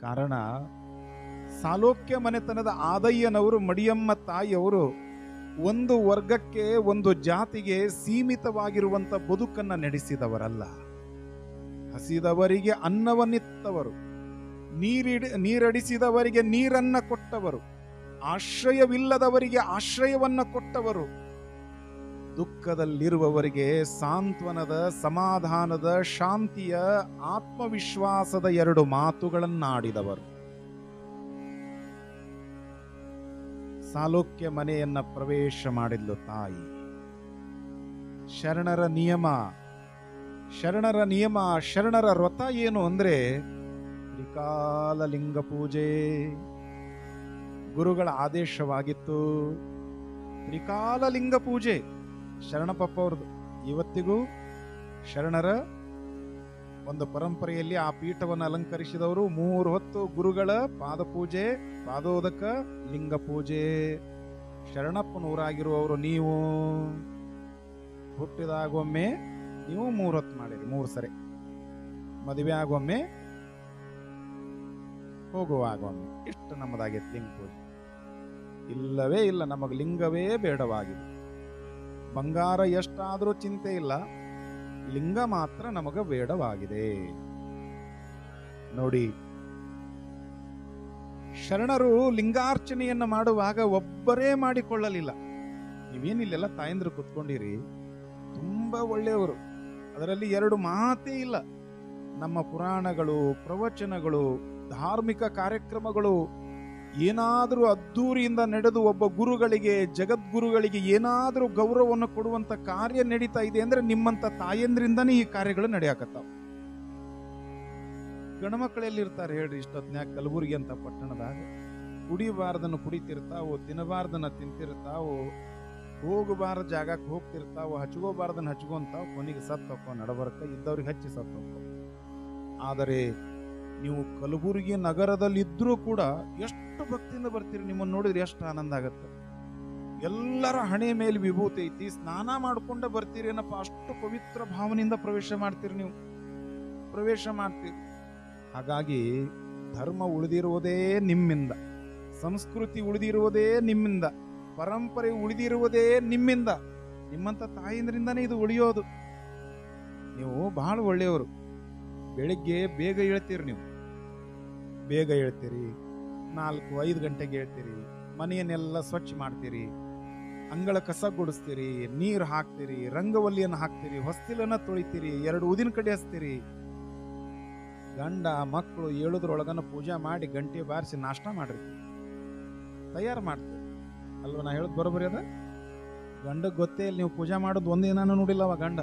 ಕಾರಣ, ಸಾಲೋಕ್ಯ ಮನೆತನದ ಆದಯ್ಯನವರು, ಮಡಿಯಮ್ಮ ತಾಯಿಯವರು ಒಂದು ವರ್ಗಕ್ಕೆ ಒಂದು ಜಾತಿಗೆ ಸೀಮಿತವಾಗಿರುವಂತ ಬದುಕನ್ನ ನಡೆಸಿದವರಲ್ಲ. ಹಸಿದವರಿಗೆ ಅನ್ನವನ್ನಿತ್ತವರು. ನೀರಿಡಿ, ನೀರಡಿಸಿದವರಿಗೆ ನೀರನ್ನ ಕೊಟ್ಟವರು. ಆಶ್ರಯವಿಲ್ಲದವರಿಗೆ ಆಶ್ರಯವನ್ನ ಕೊಟ್ಟವರು. ದುಃಖದಲ್ಲಿರುವವರಿಗೆ ಸಾಂತ್ವನದ, ಸಮಾಧಾನದ, ಶಾಂತಿಯ, ಆತ್ಮವಿಶ್ವಾಸದ ಎರಡು ಮಾತುಗಳನ್ನಾಡಿದವರು. ಸಾಲೋಕ್ಯ ಮನೆಯನ್ನ ಪ್ರವೇಶ ಮಾಡಿದ್ಲು ತಾಯಿ. ಶರಣರ ನಿಯಮ ಶರಣರ ನಿಯಮ, ಶರಣರ ವ್ರತ ಏನು ಅಂದ್ರೆ, ತ್ರಿಕಾಲ ಲಿಂಗ ಪೂಜೆ. ಗುರುಗಳ ಆದೇಶವಾಗಿತ್ತು. ತ್ರಿಕಾಲ ಲಿಂಗ ಪೂಜೆ. ಶರಣಪಪ್ಪ ಅವ್ರದ್ದು. ಇವತ್ತಿಗೂ ಶರಣರ ಒಂದು ಪರಂಪರೆಯಲ್ಲಿ ಆ ಪೀಠವನ್ನು ಅಲಂಕರಿಸಿದವರು ಮೂರು ಹೊತ್ತು ಗುರುಗಳ ಪಾದಪೂಜೆ, ಪಾದೋದಕ, ಲಿಂಗ ಪೂಜೆ. ಶರಣಪ್ಪನೂರಾಗಿರುವವರು ನೀವು. ಹುಟ್ಟಿದಾಗೊಮ್ಮೆ ನೀವು ಮೂರು ಹೊತ್ತು ಮಾಡಿರಿ, ಮೂರು ಸರಿ. ಮದುವೆ ಆಗೊಮ್ಮೆ ಹೋಗುವಾಗೊಮ್ಮೆ ಇಷ್ಟು ನಮ್ಮದಾಗೈತೆ ಲಿಂಗ ಪೂಜೆ. ಇಲ್ಲವೇ ಇಲ್ಲ, ನಮಗೆ ಲಿಂಗವೇ ಬೇಡವಾಗಿದೆ ಬಂಗಾರ ಎಷ್ಟಾದರೂ ಚಿಂತೆ ಇಲ್ಲ. ಲಿಂಗ ಮಾತ್ರ ನಮಗ ಬೇಡವಾಗಿದೆ. ನೋಡಿ, ಶರಣರು ಲಿಂಗಾರ್ಚನೆಯನ್ನು ಮಾಡುವಾಗ ಒಬ್ಬರೇ ಮಾಡಿಕೊಳ್ಳಲಿಲ್ಲ. ನೀವೇನಿಲ್ಲೆಲ್ಲ ತಾಯಂದ್ರು ಕುತ್ಕೊಂಡಿರಿ. ತುಂಬಾ ಒಳ್ಳೆಯವರು. ಅದರಲ್ಲಿ ಎರಡು ಮಾತೇ ಇಲ್ಲ. ನಮ್ಮ ಪುರಾಣಗಳು, ಪ್ರವಚನಗಳು, ಧಾರ್ಮಿಕ ಕಾರ್ಯಕ್ರಮಗಳು ಏನಾದರೂ ಅದ್ದೂರಿಯಿಂದ ನಡೆದು ಒಬ್ಬ ಗುರುಗಳಿಗೆ, ಜಗದ್ಗುರುಗಳಿಗೆ ಏನಾದರೂ ಗೌರವವನ್ನು ಕೊಡುವಂಥ ಕಾರ್ಯ ನಡೀತಾ ಇದೆ ಅಂದರೆ ನಿಮ್ಮಂಥ ತಾಯಂದ್ರಿಂದನೇ ಈ ಕಾರ್ಯಗಳು ನಡೆಯಾಕತ್ತಾವ. ಗಣಮಕ್ಕಳಲ್ಲಿ ಇರ್ತಾರೆ ಹೇಳ್ರಿ ಇಷ್ಟೊತ್ನ್ಯಾಗ ಕಲಬುರಗಿ ಅಂತ ಪಟ್ಟಣದಾಗ. ಕುಡಿಬಾರ್ದನ್ನು ಕುಡಿತಿರ್ತಾವು, ತಿನ್ನಬಾರ್ದನ್ನ ತಿಂತಿರ್ತಾವು ಹೋಗಬಾರ ಜಾಗಕ್ಕೆ ಹೋಗ್ತಿರ್ತಾವು, ಹಚ್ಕೋಬಾರ್ದನ್ನ ಹಚ್ಕೊಂತಾವ ಕೊನೆಗೆ ಸತ್ತಪ್ಪ ನಡಬರ್ಕ, ಇದ್ದವ್ರಿಗೆ ಹಚ್ಚಿ ಸತ್ತಪ್ಪ ಆದರೆ ನೀವು ಕಲಬುರಗಿ ನಗರದಲ್ಲಿದ್ದರೂ ಕೂಡ ಎಷ್ಟು ಭಕ್ತಿಯಿಂದ ಬರ್ತೀರಿ ನಿಮ್ಮನ್ನು ನೋಡಿದ್ರೆ ಎಷ್ಟು ಆನಂದ ಆಗತ್ತೆ. ಎಲ್ಲರ ಹಣೆ ಮೇಲೆ ವಿಭೂತಿ ಐತಿ, ಸ್ನಾನ ಮಾಡ್ಕೊಂಡೆ ಬರ್ತೀರಿ ಏನಪ್ಪ, ಅಷ್ಟು ಪವಿತ್ರ ಭಾವನೆಯಿಂದ ಪ್ರವೇಶ ಮಾಡ್ತೀರಿ ನೀವು. ಪ್ರವೇಶ ಮಾಡ್ತೀರಿ. ಹಾಗಾಗಿ ಧರ್ಮ ಉಳಿದಿರುವುದೇ ನಿಮ್ಮಿಂದ, ಸಂಸ್ಕೃತಿ ಉಳಿದಿರುವುದೇ ನಿಮ್ಮಿಂದ, ಪರಂಪರೆ ಉಳಿದಿರುವುದೇ ನಿಮ್ಮಿಂದ ನಿಮ್ಮಂತ ತಾಯಿಂದ್ರಿಂದನೇ ಇದು ಉಳಿಯೋದು. ನೀವು ಬಹಳ ಒಳ್ಳೆಯವರು. ಬೆಳಿಗ್ಗೆ ಬೇಗ ಹೇಳ್ತೀರಿ ನೀವು. ಬೇಗ ಹೇಳ್ತೀರಿ. ನಾಲ್ಕು, ಐದು ಗಂಟೆಗೆ ಹೇಳ್ತೀರಿ. ಮನೆಯನ್ನೆಲ್ಲ ಸ್ವಚ್ಛ ಮಾಡ್ತೀರಿ. ಅಂಗಳ ಕಸ ಗುಡಿಸ್ತೀರಿ, ನೀರು ಹಾಕ್ತೀರಿ, ರಂಗವಲ್ಲಿಯನ್ನು ಹಾಕ್ತೀರಿ, ಹೊಸ್ತಿಲನ್ನ ತೊಳಿತೀರಿ, ಎರಡು ಊದಿನ ಕಡೆ ಹಚ್ತೀರಿ. ಗಂಡ, ಮಕ್ಕಳು ಏಳುದ್ರೊಳಗನ ಪೂಜೆ ಮಾಡಿ ಗಂಟೆ ಬಾರಿಸಿ ನಾಷ್ಟ ಮಾಡ್ರಿ. ತಯಾರು ಮಾಡ್ತೀರಿ. ಅಲ್ವ ನಾ ಹೇಳೋದು ಬರೋಬರಿ ಅದ? ಗಂಡ ಗೊತ್ತೇ ಇಲ್ಲ, ನೀವು ಪೂಜೆ ಮಾಡೋದು ಒಂದೇನೂ ನೋಡಿಲ್ಲ ಅವ ಗಂಡ.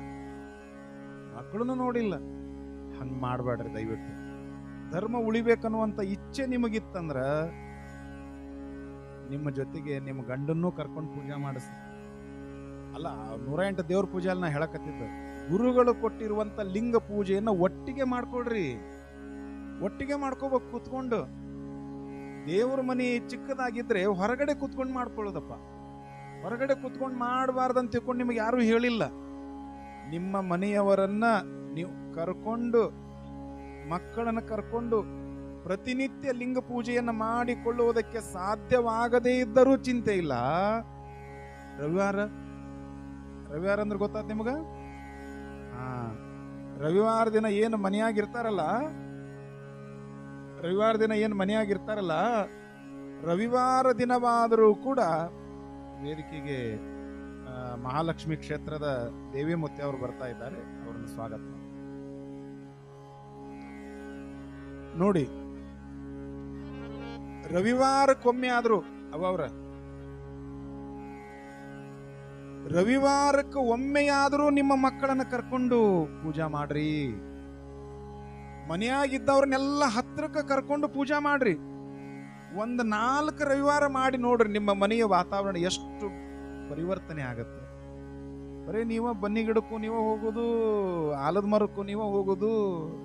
ಮಕ್ಕಳನ್ನು ನೋಡಿಲ್ಲ. ಹಂಗೆ ಮಾಡಬೇಡ್ರಿ ದಯವಿಟ್ಟು. ಧರ್ಮ ಉಳಿಬೇಕನ್ನುವಂತ ಇಚ್ಛೆ ನಿಮಗಿತ್ತಂದ್ರ ನಿಮ್ಮ ಜೊತೆಗೆ ನಿಮ್ಮ ಗಂಡನ್ನೂ ಕರ್ಕೊಂಡು ಪೂಜೆ ಮಾಡಿಸ್. ಅಲ್ಲ, ನೂರ ಎಂಟು ದೇವ್ರ ಪೂಜೆ ಅಲ್ಲಿ ನಾ ಹೇಳಕತ್ತಿದ್ದ. ಗುರುಗಳು ಕೊಟ್ಟಿರುವಂತ ಲಿಂಗ ಪೂಜೆಯನ್ನು ಒಟ್ಟಿಗೆ ಮಾಡ್ಕೊಳ್ರಿ. ಒಟ್ಟಿಗೆ ಮಾಡ್ಕೋಬೇಕು ಕೂತ್ಕೊಂಡು. ದೇವ್ರ ಮನೆ ಚಿಕ್ಕದಾಗಿದ್ರೆ ಹೊರಗಡೆ ಕೂತ್ಕೊಂಡು ಮಾಡ್ಕೊಳ್ಳೋದಪ್ಪ. ಹೊರಗಡೆ ಕೂತ್ಕೊಂಡು ಮಾಡಬಾರ್ದಂತ ತಿಳ್ಕೊಂಡು ನಿಮಗೆ ಯಾರು ಹೇಳಿಲ್ಲ. ನಿಮ್ಮ ಮನೆಯವರನ್ನ ನೀವು ಕರ್ಕೊಂಡು ಮಕ್ಕಳನ್ನ ಕರ್ಕೊಂಡು ಪ್ರತಿನಿತ್ಯ ಲಿಂಗ ಪೂಜೆಯನ್ನು ಮಾಡಿಕೊಳ್ಳುವುದಕ್ಕೆ ಸಾಧ್ಯವಾಗದೇ ಇದ್ದರೂ ಚಿಂತೆ ಇಲ್ಲ. ರವಿವಾರ? ರವಿವಾರ ಅಂದ್ರೆ ಗೊತ್ತಾಯ್ತು ನಿಮಗ? ಹಾ. ರವಿವಾರ ದಿನ ಏನು ಮನೆಯಾಗಿರ್ತಾರಲ್ಲ? ರವಿವಾರ ದಿನ ಏನು ಮನೆಯಾಗಿರ್ತಾರಲ್ಲ? ರವಿವಾರ ದಿನವಾದರೂ ಕೂಡ ವೇದಿಕೆಗೆ ಮಹಾಲಕ್ಷ್ಮಿ ಕ್ಷೇತ್ರದ ದೇವಿಮೂರ್ತಿ ಅವರು ಬರ್ತಾ ಇದ್ದಾರೆ. ಅವರನ್ನು ಸ್ವಾಗತ ನೋಡಿ. ರವಿವಾರಕ್ಕೊಮ್ಮೆ ಆದರೂ ಅವ್ರ. ರವಿವಾರಕ್ಕೆ ಒಮ್ಮೆಯಾದರೂ ನಿಮ್ಮ ಮಕ್ಕಳನ್ನ ಕರ್ಕೊಂಡು ಪೂಜಾ ಮಾಡ್ರಿ. ಮನೆಯಾಗಿದ್ದವ್ರನ್ನೆಲ್ಲ ಹತ್ರಕ್ಕೆ ಕರ್ಕೊಂಡು ಪೂಜಾ ಮಾಡ್ರಿ. ಒಂದು ನಾಲ್ಕು ರವಿವಾರ ಮಾಡಿ ನೋಡ್ರಿ ನಿಮ್ಮ ಮನೆಯ ವಾತಾವರಣ ಎಷ್ಟು ಪರಿವರ್ತನೆ ಆಗತ್ತೆ. ಬರೀ ನೀವ ಬನ್ನಿ ಗಿಡಕ್ಕೂ ನೀವ ಹೋಗೋದು, ಆಲದ ಮರಕ್ಕೂ ನೀವ ಹೋಗೋದು,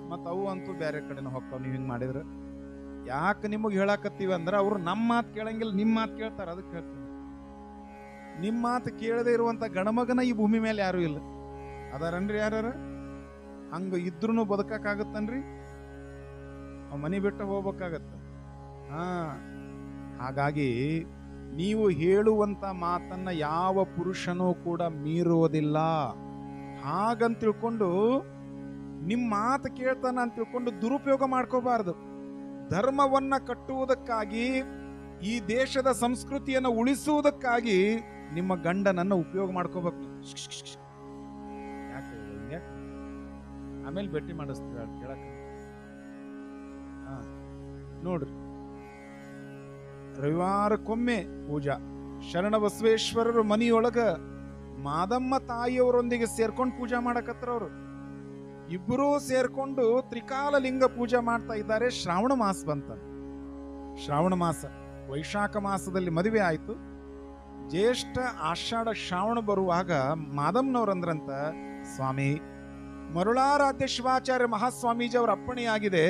ಮತ್ತು ಅವು ಅಂತೂ ಬೇರೆ ಕಡೆನ ಹೋಗ್ತಾವ ನೀವು ಹಿಂಗೆ ಮಾಡಿದ್ರೆ. ಯಾಕೆ ನಿಮಗೆ ಹೇಳಾಕತ್ತೀವಿ ಅಂದ್ರೆ ಅವ್ರು ನಮ್ಮ ಮಾತು ಕೇಳಂಗಿಲ್ಲ ನಿಮ್ಮ ಮಾತು ಕೇಳ್ತಾರ ಅದಕ್ಕೆ ಹೇಳ್ತೀನಿ. ನಿಮ್ಮ ಮಾತು ಕೇಳದೇ ಇರುವಂತ ಗಣಮಗನ ಈ ಭೂಮಿ ಮೇಲೆ ಯಾರು ಇಲ್ಲ. ಅದಾರನ್ರಿ ಯಾರ್ಯಾರ? ಹಂಗ ಇದ್ರೂ ಬದುಕಕ್ಕಾಗತ್ತನ್ರಿ? ಅವ್ ಮನೆ ಬಿಟ್ಟು ಹೋಗ್ಬೇಕಾಗತ್ತ. ಹಾ, ಹಾಗಾಗಿ ನೀವು ಹೇಳುವಂತ ಮಾತನ್ನ ಯಾವ ಪುರುಷನೂ ಕೂಡ ಮೀರುವುದಿಲ್ಲ. ಹಾಗಂತ ತಿಳ್ಕೊಂಡು ನಿಮ್ಮ ಮಾತು ಕೇಳ್ತಾನ ಅಂತ ತಿಳ್ಕೊಂಡು ದುರುಪಯೋಗ ಮಾಡ್ಕೋಬಾರ್ದು. ಧರ್ಮವನ್ನ ಕಟ್ಟುವುದಕ್ಕಾಗಿ, ಈ ದೇಶದ ಸಂಸ್ಕೃತಿಯನ್ನು ಉಳಿಸುವುದಕ್ಕಾಗಿ ನಿಮ್ಮ ಗಂಡನನ್ನ ಉಪಯೋಗ ಮಾಡ್ಕೋಬೇಕು. ಯಾಕೆ? ಆಮೇಲೆ ಭೇಟಿ ಮಾಡಿಸ್ತೀರ ಕೇಳಕ್ಕೆ? ನೋಡ್ರಿ. ರವಿವಾರಕ್ಕೊಮ್ಮೆ ಪೂಜಾ. ಶರಣ ಬಸವೇಶ್ವರರ ಮನಿಯೊಳಗ ಮಾದಮ್ಮ ತಾಯಿಯವರೊಂದಿಗೆ ಸೇರ್ಕೊಂಡು ಪೂಜಾ ಮಾಡಕತ್ರ ಅವರು ಇಬ್ಬರೂ ಸೇರ್ಕೊಂಡು ತ್ರಿಕಾಲ ಲಿಂಗ ಪೂಜೆ ಮಾಡ್ತಾ ಇದ್ದಾರೆ. ಶ್ರಾವಣ ಮಾಸ ಬಂತ. ಶ್ರಾವಣ ಮಾಸ, ವೈಶಾಖ ಮಾಸದಲ್ಲಿ ಮದುವೆ ಆಯಿತು. ಜ್ಯೇಷ್ಠ ಆಷಾಢ ಶ್ರಾವಣ ಬರುವಾಗ ಮಾದಮ್ಮನವರಂದ್ರಂತ ಸ್ವಾಮಿ, ಮರುಳಾರಾಧ್ಯ ಶಿವಾಚಾರ್ಯ ಮಹಾಸ್ವಾಮೀಜಿ ಅವರ ಅಪ್ಪಣೆಯಾಗಿದೆ.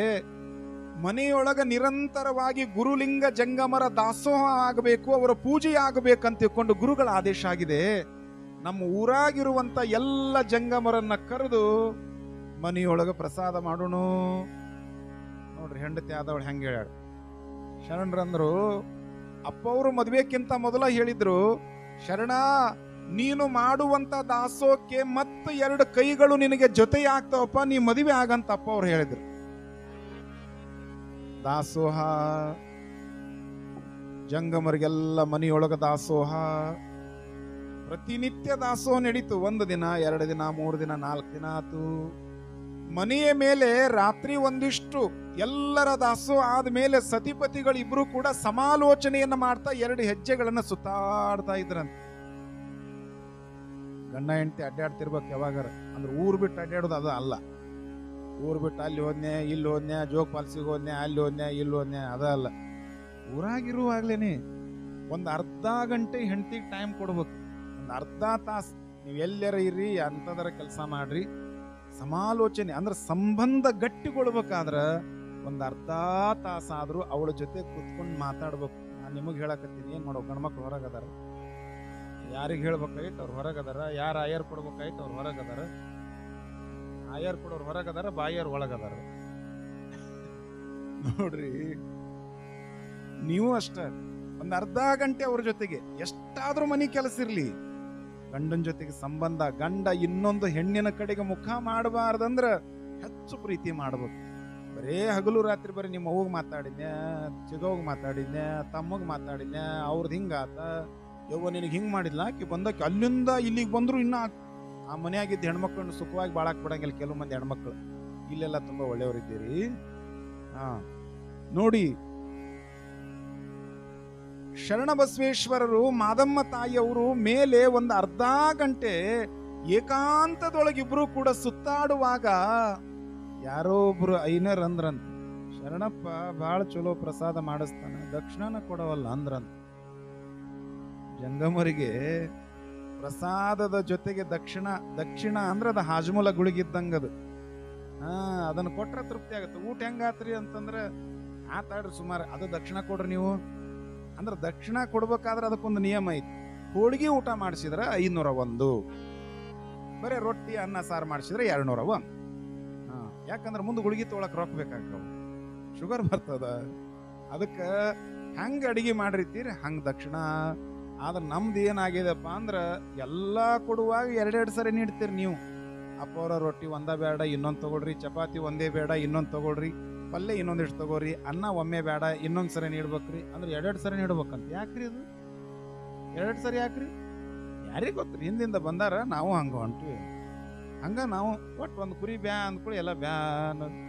ಮನೆಯೊಳಗ ನಿರಂತರವಾಗಿ ಗುರುಲಿಂಗ ಜಂಗಮರ ದಾಸೋಹ ಆಗಬೇಕು, ಅವರ ಪೂಜೆ ಅಂತ ತಿಳ್ಕೊಂಡು ಗುರುಗಳ ಆದೇಶ ಆಗಿದೆ. ನಮ್ಮ ಊರಾಗಿರುವಂತ ಎಲ್ಲ ಜಂಗಮರನ್ನ ಕರೆದು ಮನೆಯೊಳಗ ಪ್ರಸಾದ ಮಾಡೋಣ. ನೋಡ್ರಿ ಹೆಂಡತಿ ಆದವಳು ಹೆಂಗೆ ಹೇಳ್ಯಾಳ. ಶರಣರಂದ್ರು ಅಪ್ಪ ಅವರು ಮದ್ವೆಕ್ಕಿಂತ ಮೊದಲ ಹೇಳಿದ್ರು, ಶರಣ, ನೀನು ಮಾಡುವಂತ ದಾಸೋಹಕ್ಕೆ ಮತ್ತೆ ಎರಡು ಕೈಗಳು ನಿನಗೆ ಜೊತೆಯಾಗ್ತಾವಪ್ಪ, ನೀ ಮದುವೆ ಆಗಂತ ಅಪ್ಪ ಅವ್ರು ಹೇಳಿದ್ರು. ದಾಸೋಹ. ಜಂಗಮರಿಗೆಲ್ಲ ಮನೆಯೊಳಗ ದಾಸೋಹ. ಪ್ರತಿನಿತ್ಯ ದಾಸೋಹ ನಡೀತು. ಒಂದು ದಿನ, ಎರಡು ದಿನ, ಮೂರು ದಿನ, ನಾಲ್ಕು ದಿನ ಆತು. ಮನೆಯ ಮೇಲೆ ರಾತ್ರಿ ಒಂದಿಷ್ಟು ಎಲ್ಲರ ದಾಸೋಹ ಆದ್ಮೇಲೆ ಸತಿಪತಿಗಳು ಇಬ್ರು ಕೂಡ ಸಮಾಲೋಚನೆಯನ್ನ ಮಾಡ್ತಾ ಎರಡು ಹೆಜ್ಜೆಗಳನ್ನ ಸುತ್ತಾಡ್ತಾ ಇದ್ರಂತೆ. ಗಂಡ ಹೆಂಡತಿ ಅಡ್ಡಾಡ್ತಿರ್ಬೇಕು ಯಾವಾಗಾರ. ಅಂದ್ರೆ ಊರು ಬಿಟ್ಟು ಅಡ್ಡಾಡೋದು ಅದು ಅಲ್ಲ. ಊರ್ ಬಿಟ್ಟು ಅಲ್ಲಿ ಹೋದ್ನೆ, ಇಲ್ಲಿ ಹೋದ್ನೆ, ಜೋಗ್ ಪಾಲ್ಸಿಗೆ ಹೋದ್ನೆ, ಅಲ್ಲಿ ಹೋದ್ನೆ, ಇಲ್ಲಿ ಹೋದ್ನೆ, ಅದ ಅಲ್ಲ. ಊರಾಗಿರುವಾಗ್ಲೇನೆ ಒಂದು ಅರ್ಧ ಗಂಟೆ ಹೆಂಡತಿಗೆ ಟೈಮ್ ಕೊಡ್ಬೇಕು. ಒಂದು ಅರ್ಧ ತಾಸು ನೀವು ಎಲ್ಲರ ಇರ್ರಿ ಅಂಥದರ ಕೆಲಸ ಮಾಡ್ರಿ. ಸಮಾಲೋಚನೆ ಅಂದ್ರೆ ಸಂಬಂಧ ಗಟ್ಟಿಗೊಳ್ಬೇಕಾದ್ರೆ ಒಂದು ಅರ್ಧ ತಾಸಾದ್ರೂ ಅವಳ ಜೊತೆ ಕುತ್ಕೊಂಡು ಮಾತಾಡ್ಬೇಕು. ನಾನು ನಿಮಗೆ ಹೇಳಕತ್ತೀನಿ, ಏನು ಮಾಡೋ ಗಂಡ್ಮಕ್ಳು ಹೊರಗದಾರ ಯಾರಿಗೆ ಹೇಳ್ಬೇಕಾಯ್ತು ಅವ್ರು ಹೊರಗದಾರ ಯಾರು ಆಯರ್ ಕೊಡ್ಬೇಕಾಯ್ತು ಅವ್ರು ಹೊರಗದಾರ ಆಯರ್ ಕೊಡೋರು ಹೊರಗದಾರ, ಬಾಯರ್ ಒಳಗದಾರ. ನೋಡ್ರಿ, ನೀವು ಅಷ್ಟ, ಒಂದು ಅರ್ಧ ಗಂಟೆ ಅವ್ರ ಜೊತೆಗೆ ಎಷ್ಟಾದ್ರೂ ಮನಿ ಕೆಲಸ ಇರಲಿ. ಗಂಡನ ಜೊತೆಗೆ ಸಂಬಂಧ, ಗಂಡ ಇನ್ನೊಂದು ಹೆಣ್ಣಿನ ಕಡೆಗೆ ಮುಖ ಮಾಡಬಾರ್ದಂದ್ರ ಹೆಚ್ಚು ಪ್ರೀತಿ ಮಾಡ್ಬೇಕು. ಬರೇ ಹಗಲು ರಾತ್ರಿ ಬರೀ ನಿಮ್ಮ ಅವ್ಗ ಮಾತಾಡಿದ್ನೆ ಚಿಗೋಗ್ ಮಾತಾಡಿದ್ನೆ ತಮ್ಮಗ್ ಮಾತಾಡಿದ್ನೆ ಅವ್ರದ್ದು ಹಿಂಗಾತ. ಯವ್ವ ನಿನಗೆ ಹಿಂಗೆ ಮಾಡಿಲ್ಲ ಆಕಿ ಬಂದಕ್ಕೆ ಅಲ್ಲಿಂದ ಇಲ್ಲಿಗೆ ಬಂದ್ರು ಇನ್ನ ಆ ಮನೆಯಾಗಿದ್ದ ಹೆಣ್ಮಕ್ಳನ್ನ ಸುಖವಾಗಿ ಬಾಳಕ್ ಬಿಡಂಗಿಲ್ಲ ಕೆಲವು ಮಂದಿ ಹೆಣ್ಮಕ್ಳು. ಇಲ್ಲೆಲ್ಲ ತುಂಬಾ ಒಳ್ಳೆಯವರಿದ್ದೀರಿ ಹಾ. ನೋಡಿ ಶರಣ ಬಸವೇಶ್ವರರು ಮಾದಮ್ಮ ತಾಯಿಯವರು ಮೇಲೆ ಒಂದು ಅರ್ಧ ಗಂಟೆ ಏಕಾಂತದೊಳಗಿಬ್ರು ಕೂಡ ಸುತ್ತಾಡುವಾಗ ಯಾರೋ ಒಬ್ರು ಐನರ್ ಅಂದ್ರಂತ. ಶರಣಪ್ಪ ಬಹಳ ಚಲೋ ಪ್ರಸಾದ ಮಾಡಿಸ್ತಾನೆ, ದಕ್ಷಿಣನ ಕೊಡವಲ್ಲ ಅಂದ್ರಂತ. ಜಂಗಮರಿಗೆ ಪ್ರಸಾದದ ಜೊತೆಗೆ ದಕ್ಷಿಣ ದಕ್ಷಿಣ ಅಂದ್ರೆ ಅದು ಹಾಜಮೂಲ ಗುಳಿಗಿದ್ದಂಗದು ಹಾ, ಅದನ್ನ ಕೊಟ್ರೆ ತೃಪ್ತಿ ಆಗುತ್ತೆ. ಊಟ ಹೆಂಗಾತ್ರಿ ಅಂತಂದ್ರೆ ಆತಾಡ್ರಿ ಸುಮಾರು, ಅದು ದಕ್ಷಿಣ ಕೊಡ್ರಿ ನೀವು. ಅಂದ್ರೆ ದಕ್ಷಿಣ ಕೊಡ್ಬೇಕಾದ್ರೆ ಅದಕ್ಕೊಂದು ನಿಯಮ ಐತಿ. ಹೋಳಿಗೆ ಊಟ ಮಾಡಿಸಿದ್ರೆ ಐನೂರ ಒಂದು. ಬರೀ ರೊಟ್ಟಿ, ಅನ್ನ, ಸಾರು ಮಾಡಿಸಿದ್ರೆ ಎರಡ್ನೂರ ಒಂದು. ಹಾ, ಯಾಕಂದ್ರೆ ಮುಂದೆ ಗುಳಿಗೆ ತೊಗೊಳಕ್ ರೊಕ್ಕ ಬೇಕಾಗ್ತವೆ. ಶುಗರ್ ಬರ್ತದ. ಅದಕ್ಕೆ ಹೆಂಗ್ ಅಡಿಗೆ ಮಾಡಿರ್ತೀರಿ, ಹಂಗೆ ದಕ್ಷಿಣ. ಆದ್ರೆ ನಮ್ದು ಏನಾಗಿದೆಪ್ಪ ಅಂದ್ರೆ ಎಲ್ಲ ಕೊಡುವಾಗ ಎರಡೆರಡು ಸರಿ ನೀಡ್ತೀರಿ ನೀವು. ಅಪ್ಪವರ ರೊಟ್ಟಿ ಒಂದ ಬೇಡ, ಇನ್ನೊಂದು ತಗೊಳ್ರಿ. ಚಪಾತಿ ಒಂದೇ ಬೇಡ, ಇನ್ನೊಂದು ತಗೊಳ್ರಿ. ಪಲ್ಯ ಇನ್ನೊಂದಿಷ್ಟು ತಗೋರಿ ಅನ್ನ ಒಮ್ಮೆ ಬೇಡ, ಇನ್ನೊಂದು ಸರಿ ನೀಡ್ಬೇಕ್ರಿ. ಅಂದ್ರೆ ಎರಡೆರಡು ಸರಿ ನೀಡ್ಬೇಕಂತ. ಯಾಕ್ರಿ ಅದು ಎರಡು ಸರಿ ಯಾಕ್ರಿ? ಯಾರಿಗೆ ಗೊತ್ತ್ರಿ? ಹಿಂದಿಂದ ಬಂದಾರ, ನಾವು ಹಂಗ ಹೊಂಟ್ವಿ. ಹಂಗೆ ನಾವು ಒಟ್ಟು ಒಂದು ಕುರಿ ಬ್ಯಾ ಅಂದ್ಕೊಳ್ಳಿ ಎಲ್ಲ ಬ್ಯಾ ಅನ್ನೋದು.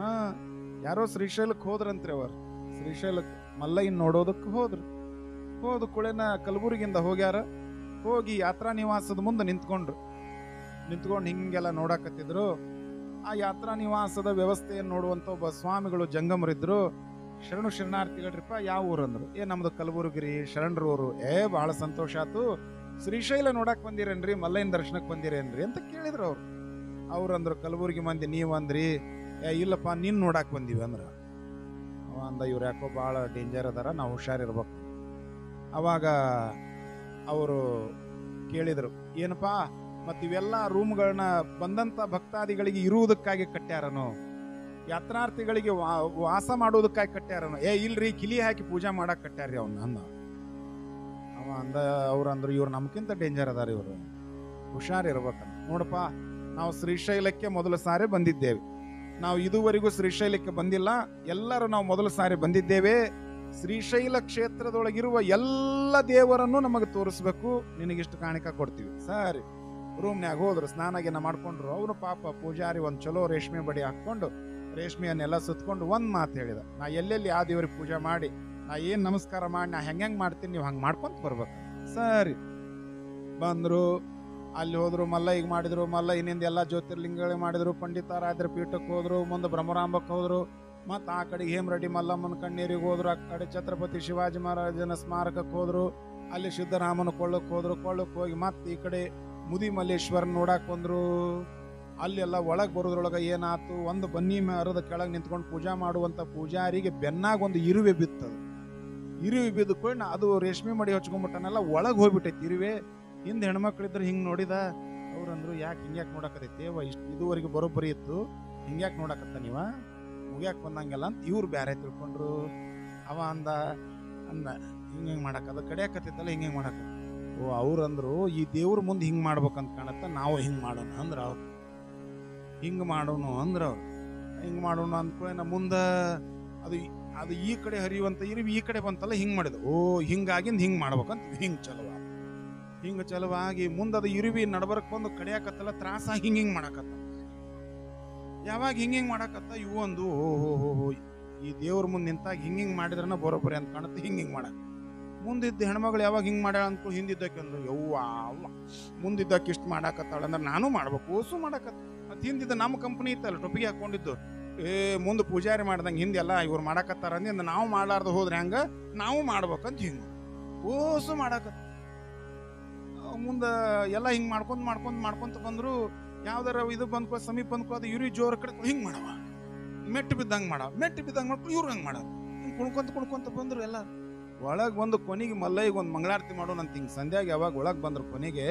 ಹಾಂ, ಯಾರೋ ಶ್ರೀಶೈಲಕ್ಕೆ ಹೋದ್ರಂತ್ರಿ ಅವರು. ಶ್ರೀಶೈಲಕ್ಕೆ ಮಲ್ಲಯ್ಯನ ನೋಡೋದಕ್ಕೆ ಹೋದ್ರು. ಹೋದ ಕುಳೆನ ಕಲಬುರಗಿಯಿಂದ ಹೋಗ್ಯಾರ. ಹೋಗಿ ಯಾತ್ರಾ ನಿವಾಸದ ಮುಂದೆ ನಿಂತ್ಕೊಂಡ್ರು. ನಿಂತ್ಕೊಂಡು ಹಿಂಗೆಲ್ಲ ನೋಡಾಕತ್ತಿದ್ರು. ಆ ಯಾತ್ರಾ ನಿವಾಸದ ವ್ಯವಸ್ಥೆಯನ್ನು ನೋಡುವಂತ ಒಬ್ಬ ಸ್ವಾಮಿಗಳು ಜಂಗಮರಿದ್ರು. ಶರಣು ಶರಣಾರ್ಥಿಗಳ್ರಿಪ್ಪ, ಯಾವ ಊರು ಅಂದರು. ಏ, ನಮ್ದು ಕಲಬುರಗಿರಿ ಶರಣರ ಊರು ಏ ಬಹಳ ಸಂತೋಷ ಆತು ಶ್ರೀಶೈಲ ನೋಡಕ್ ಬಂದಿರೇನ್ರಿ, ಮಲ್ಲಯ್ಯನ ದರ್ಶನಕ್ಕೆ ಬಂದಿರೇನ್ರಿ ಅಂತ ಕೇಳಿದ್ರು ಅವ್ರು. ಅವ್ರಂದ್ರು ಕಲಬುರಗಿ ಮಂದಿ ನೀವು ಅಂದ್ರಿ. ಏ, ಇಲ್ಲಪ್ಪ, ನೀನ್ ನೋಡಕ್ಕೆ ಬಂದೀವಿ ಅಂದ್ರೆ. ಅಂದ, ಇವ್ರು ಯಾಕೋ ಭಾಳ ಡೇಂಜರ್ ಅದಾರ, ನಾವು ಹುಷಾರಿರ್ಬೇಕು. ಅವಾಗ ಅವರು ಕೇಳಿದರು, ಏನಪ್ಪಾ, ಮತ್ತು ಇವೆಲ್ಲ ರೂಮ್ಗಳನ್ನ ಬಂದಂಥ ಭಕ್ತಾದಿಗಳಿಗೆ ಇರುವುದಕ್ಕಾಗಿ ಕಟ್ಟ್ಯಾರನು? ಯಾತ್ರಾರ್ಥಿಗಳಿಗೆ ವಾಸ ಮಾಡೋದಕ್ಕಾಗಿ ಕಟ್ಟ್ಯಾರನು? ಏ, ಇಲ್ರಿ, ಕಿಲಿ ಹಾಕಿ ಪೂಜಾ ಮಾಡಕ್ಕೆ ಕಟ್ಟ್ಯಾರ್ರಿ ಅವನ್ನ ಅಂದ. ಅವ ಅಂದ, ಅವ್ರು ಅಂದ್ರು, ಇವ್ರು ನಮ್ಗಿಂತ ಡೇಂಜರ್ ಅದಾರ ಇವರು. ಹುಷಾರ್ ಇರ್ಬೇಕಂತ. ನೋಡಪ್ಪ, ನಾವು ಶ್ರೀಶೈಲಕ್ಕೆ ಮೊದಲ ಸಾರಿ ಬಂದಿದ್ದೇವೆ. ನಾವು ಇದುವರೆಗೂ ಶ್ರೀಶೈಲಕ್ಕೆ ಬಂದಿಲ್ಲ. ಎಲ್ಲರೂ ನಾವು ಮೊದಲ ಸಾರಿ ಬಂದಿದ್ದೇವೆ. ಶ್ರೀಶೈಲ ಕ್ಷೇತ್ರದೊಳಗಿರುವ ಎಲ್ಲ ದೇವರನ್ನು ನಮಗೆ ತೋರಿಸ್ಬೇಕು. ನಿನಗಿಷ್ಟು ಕಾಣಿಕ ಕೊಡ್ತೀವಿ. ಸರಿ. ರೂಮ್ನ್ಯಾಗ ಹೋದ್ರು ಸ್ನಾನ ಗೀನ ಮಾಡ್ಕೊಂಡ್ರು. ಅವನು ಪಾಪ ಪೂಜಾರಿ ಒಂದು ಚಲೋ ರೇಷ್ಮೆ ಬಡಿ ಹಾಕ್ಕೊಂಡು, ರೇಷ್ಮೆಯನ್ನೆಲ್ಲ ಸುತ್ಕೊಂಡು ಒಂದು ಮಾತು ಹೇಳಿದ. ನಾ ಎಲ್ಲೆಲ್ಲಿ ಆ ದೇವ್ರಿಗೆ ಪೂಜೆ ಮಾಡಿ, ನಾ ಏನು ನಮಸ್ಕಾರ ಮಾಡಿ, ನಾ ಹೆಂಗೆ ಮಾಡ್ತೀನಿ, ನೀವು ಹಂಗೆ ಮಾಡ್ಕೊಂತ ಬರ್ಬೇಕು. ಸರಿ. ಬಂದ್ರು. ಅಲ್ಲಿ ಹೋದ್ರು ಮಲ್ಲ ಈಗ ಮಾಡಿದ್ರು. ಮಲ್ಲ ಇನ್ನಿಂದ ಎಲ್ಲ ಜ್ಯೋತಿರ್ಲಿಂಗಗಳು ಮಾಡಿದರು. ಪಂಡಿತಾರಾದ್ರ ಪೀಠಕ್ಕೆ ಹೋದರು. ಮುಂದೆ ಬ್ರಹ್ಮರಾಂಬಕ್ಕೆ ಹೋದ್ರು. ಮತ್ತ ಆ ಕಡೆ ಹೇಮರೆಡ್ಡಿ ಮಲ್ಲಮ್ಮನ ಕಣ್ಣೀರಿಗೆ ಹೋದ್ರು, ಆ ಕಡೆ ಛತ್ರಪತಿ ಶಿವಾಜಿ ಮಹಾರಾಜನ ಸ್ಮಾರಕಕ್ಕೆ ಹೋದ್ರು, ಅಲ್ಲಿ ಸಿದ್ದರಾಮನ ಕೊಳ್ಳಕ್ಕೆ ಹೋದ್ರು, ಕೊಳ್ಳಕ್ಕೆ ಹೋಗಿ ಮತ್ತೆ ಈ ಕಡೆ ಮುದಿ ಮಲ್ಲೇಶ್ವರನ್ ನೋಡಕ್ ಬಂದ್ರು. ಅಲ್ಲೆಲ್ಲ ಒಳಗೆ ಬರೋದ್ರೊಳಗೆ ಏನಾಯ್ತು ಒಂದು ಬನ್ನಿ ಮರದ ಕೆಳಗೆ ನಿಂತ್ಕೊಂಡು ಪೂಜಾ ಮಾಡುವಂತ ಪೂಜಾರಿಗೆ ಬೆನ್ನಾಗ ಒಂದು ಇರುವೆ ಬಿತ್ತದು ಇರುವೆ ಬಿದ್ದುಕೊಂಡು ಅದು ರೇಷ್ಮೆ ಮಡಿ ಹಚ್ಕೊಂಡ್ಬಿಟ್ಟನೆಲ್ಲ ಒಳಗೆ ಹೋಗ್ಬಿಟ್ಟೈತಿ ಇರುವೆ. ಹಿಂದೆ ಹೆಣ್ಮಕ್ಳಿದ್ರೆ ಹಿಂಗೆ ನೋಡಿದ? ಅವ್ರಂದ್ರು ಯಾಕೆ ಹಿಂಗ್ಯಾಕೆ ನೋಡಕತೈತಿ ಅವ ಇಷ್ಟು ಇದುವರೆಗೆ ಬರೋಬ್ಬರಿ ಇತ್ತು. ಹಿಂಗ್ಯಾಕ್ ನೋಡಕತ್ತ ನೀವ? ಮುಗ್ಯಾಕ್ ಬಂದಂಗೆಲ್ಲ ಅಂತ ಇವ್ರು ಬ್ಯಾರೆ ತಿಳ್ಕೊಂಡ್ರು. ಅವ ಅಂದ ಅಂದ, ಹಿಂಗೆ ಹಿಂಗೆ ಮಾಡಕ್ಕೆ ಅದು ಕಡಿಯಾಕತ್ತೈತಲ್ಲ ಹಿಂಗೆ ಹಿಂಗೆ ಮಾಡಕ. ಓ ಅವ್ರಂದ್ರು ಈ ದೇವ್ರ ಮುಂದೆ ಹಿಂಗ್ ಮಾಡ್ಬೇಕಂತ ಕಾಣತ್ತ ನಾವು ಹಿಂಗ್ ಮಾಡೋಣ ಅಂದ್ರ ಅವ್ರು. ಹಿಂಗ್ ಮಾಡೋಣ ಅಂದ್ರ ಅವ್ರು. ಹಿಂಗ್ ಮಾಡೋಣ ಅಂದ್ಕೊಳ್ಳಿ ನಮ್ಮ ಮುಂದ ಅದು ಅದು ಈ ಕಡೆ ಹರಿಯುವಂತ ಇರುವಿ, ಈ ಕಡೆ ಬಂತಲ್ಲ, ಹಿಂಗ್ ಮಾಡಿದ. ಓ, ಹಿಂಗಾಗಿಂದ ಹಿಂಗ್ ಮಾಡ್ಬೇಕಂತ ಹಿಂಗ್ ಚಲೋ ಹಿಂಗೆ ಚಲವಾಗಿ ಮುಂದೆ ಅದು ಇರುವಿ, ನಡಬರಕ್ ಬಂದು ಕಡಿಯಾಕತ್ತಲ್ಲ, ತ್ರಾಸ ಹಿಂಗ್ ಹಿಂಗ್ ಮಾಡಕತ್ತ. ಯಾವಾಗ ಹಿಂಗೆ ಹಿಂಗ್ ಮಾಡಕತ್ತ? ಇವು ಒಂದು ಓಹೋ ಈ ದೇವ್ರ ಮುಂದೆ ನಿಂತಾಗ ಹಿಂಗೆ ಹಿಂಗ್ ಮಾಡಿದ್ರನ ಬರೋಬ್ಬರಿ ಅಂತ ಕಾಣುತ್ತೆ, ಹಿಂಗೆ ಹಿಂಗ್ ಮಾಡಕ್. ಮುಂದಿದ್ದ ಹೆಣ್ಮಗಳು ಯಾವಾಗ ಹಿಂಗೆ ಮಾಡ್ಯಾಳ ಅಂತ ಹಿಂದಿದ್ದಕ್ಕೆ ಅಂದ್ರೆ, ಯವ್ವ, ಅವ್ವ, ಮುಂದಿದ್ದಕ್ಕೆ ಇಷ್ಟು ಮಾಡಾಕತ್ತಾಳ ಅಂದ್ರೆ ನಾನು ಮಾಡ್ಬೇಕು, ಓಸು ಮಾಡಕತ್ತ. ಮತ್ತು ಹಿಂದಿದ್ದ ನಮ್ಮ ಕಂಪನಿ ಇತ್ತಲ್ಲ, ಟೊಪಿಗೆ ಹಾಕೊಂಡಿದ್ದು, ಏ, ಮುಂದೆ ಪೂಜಾರಿ ಮಾಡ್ದಂಗೆ ಹಿಂದೆಲ್ಲ ಇವ್ರು ಮಾಡಾಕತ್ತಾರ ಅಂದ್ರೆ ನಾವು ಮಾಡಾರ್ದು ಹೋದ್ರೆ ಹಂಗ? ನಾವು ಮಾಡ್ಬೇಕಂತ ಹಿಂಗ ಓಸು ಮಾಡಾಕತ್ತ. ಮುಂದೆ ಎಲ್ಲ ಹಿಂಗೆ ಮಾಡ್ಕೊಂತ ಮಾಡ್ಕೊಂತ ಮಾಡ್ಕೊಂತ ಬಂದ್ರು ಯಾವ್ದಾರ ಇದು ಬಂದ್ಕೋ, ಸಮೀಪ ಬಂದ್ಕೋ, ಅದು ಇವ್ರಿ ಜೋರ ಕಡೆ ಹಿಂಗ್ ಮಾಡವ ಮೆಟ್ಟು ಬಿದ್ದಂಗೆ ಮಾಡವ ಮೆಟ್ಟು ಬಿದ್ದಂಗೆ ಮಾಡ್ಕೊಂಡು ಇವ್ರು ಹಂಗೆ ಮಾಡ. ಹಿಂಗ್ ಕುಣ್ಕೊಂತ ಕುಣ್ಕೊಂತ ಬಂದ್ರು ಎಲ್ಲ. ಒಳಗ್ ಬಂದು ಕೊನೆಗೆ ಮಲ್ಲಯ್ಯಗೆ ಒಂದು ಮಂಗಳಾರತಿ ಮಾಡೋಣ ಅಂತ ಹಿಂಗ್ ಸಂಧ್ಯಾಗ ಯಾವಾಗ ಒಳಗ್ ಬಂದ್ರು ಕೊನೆಗೆ,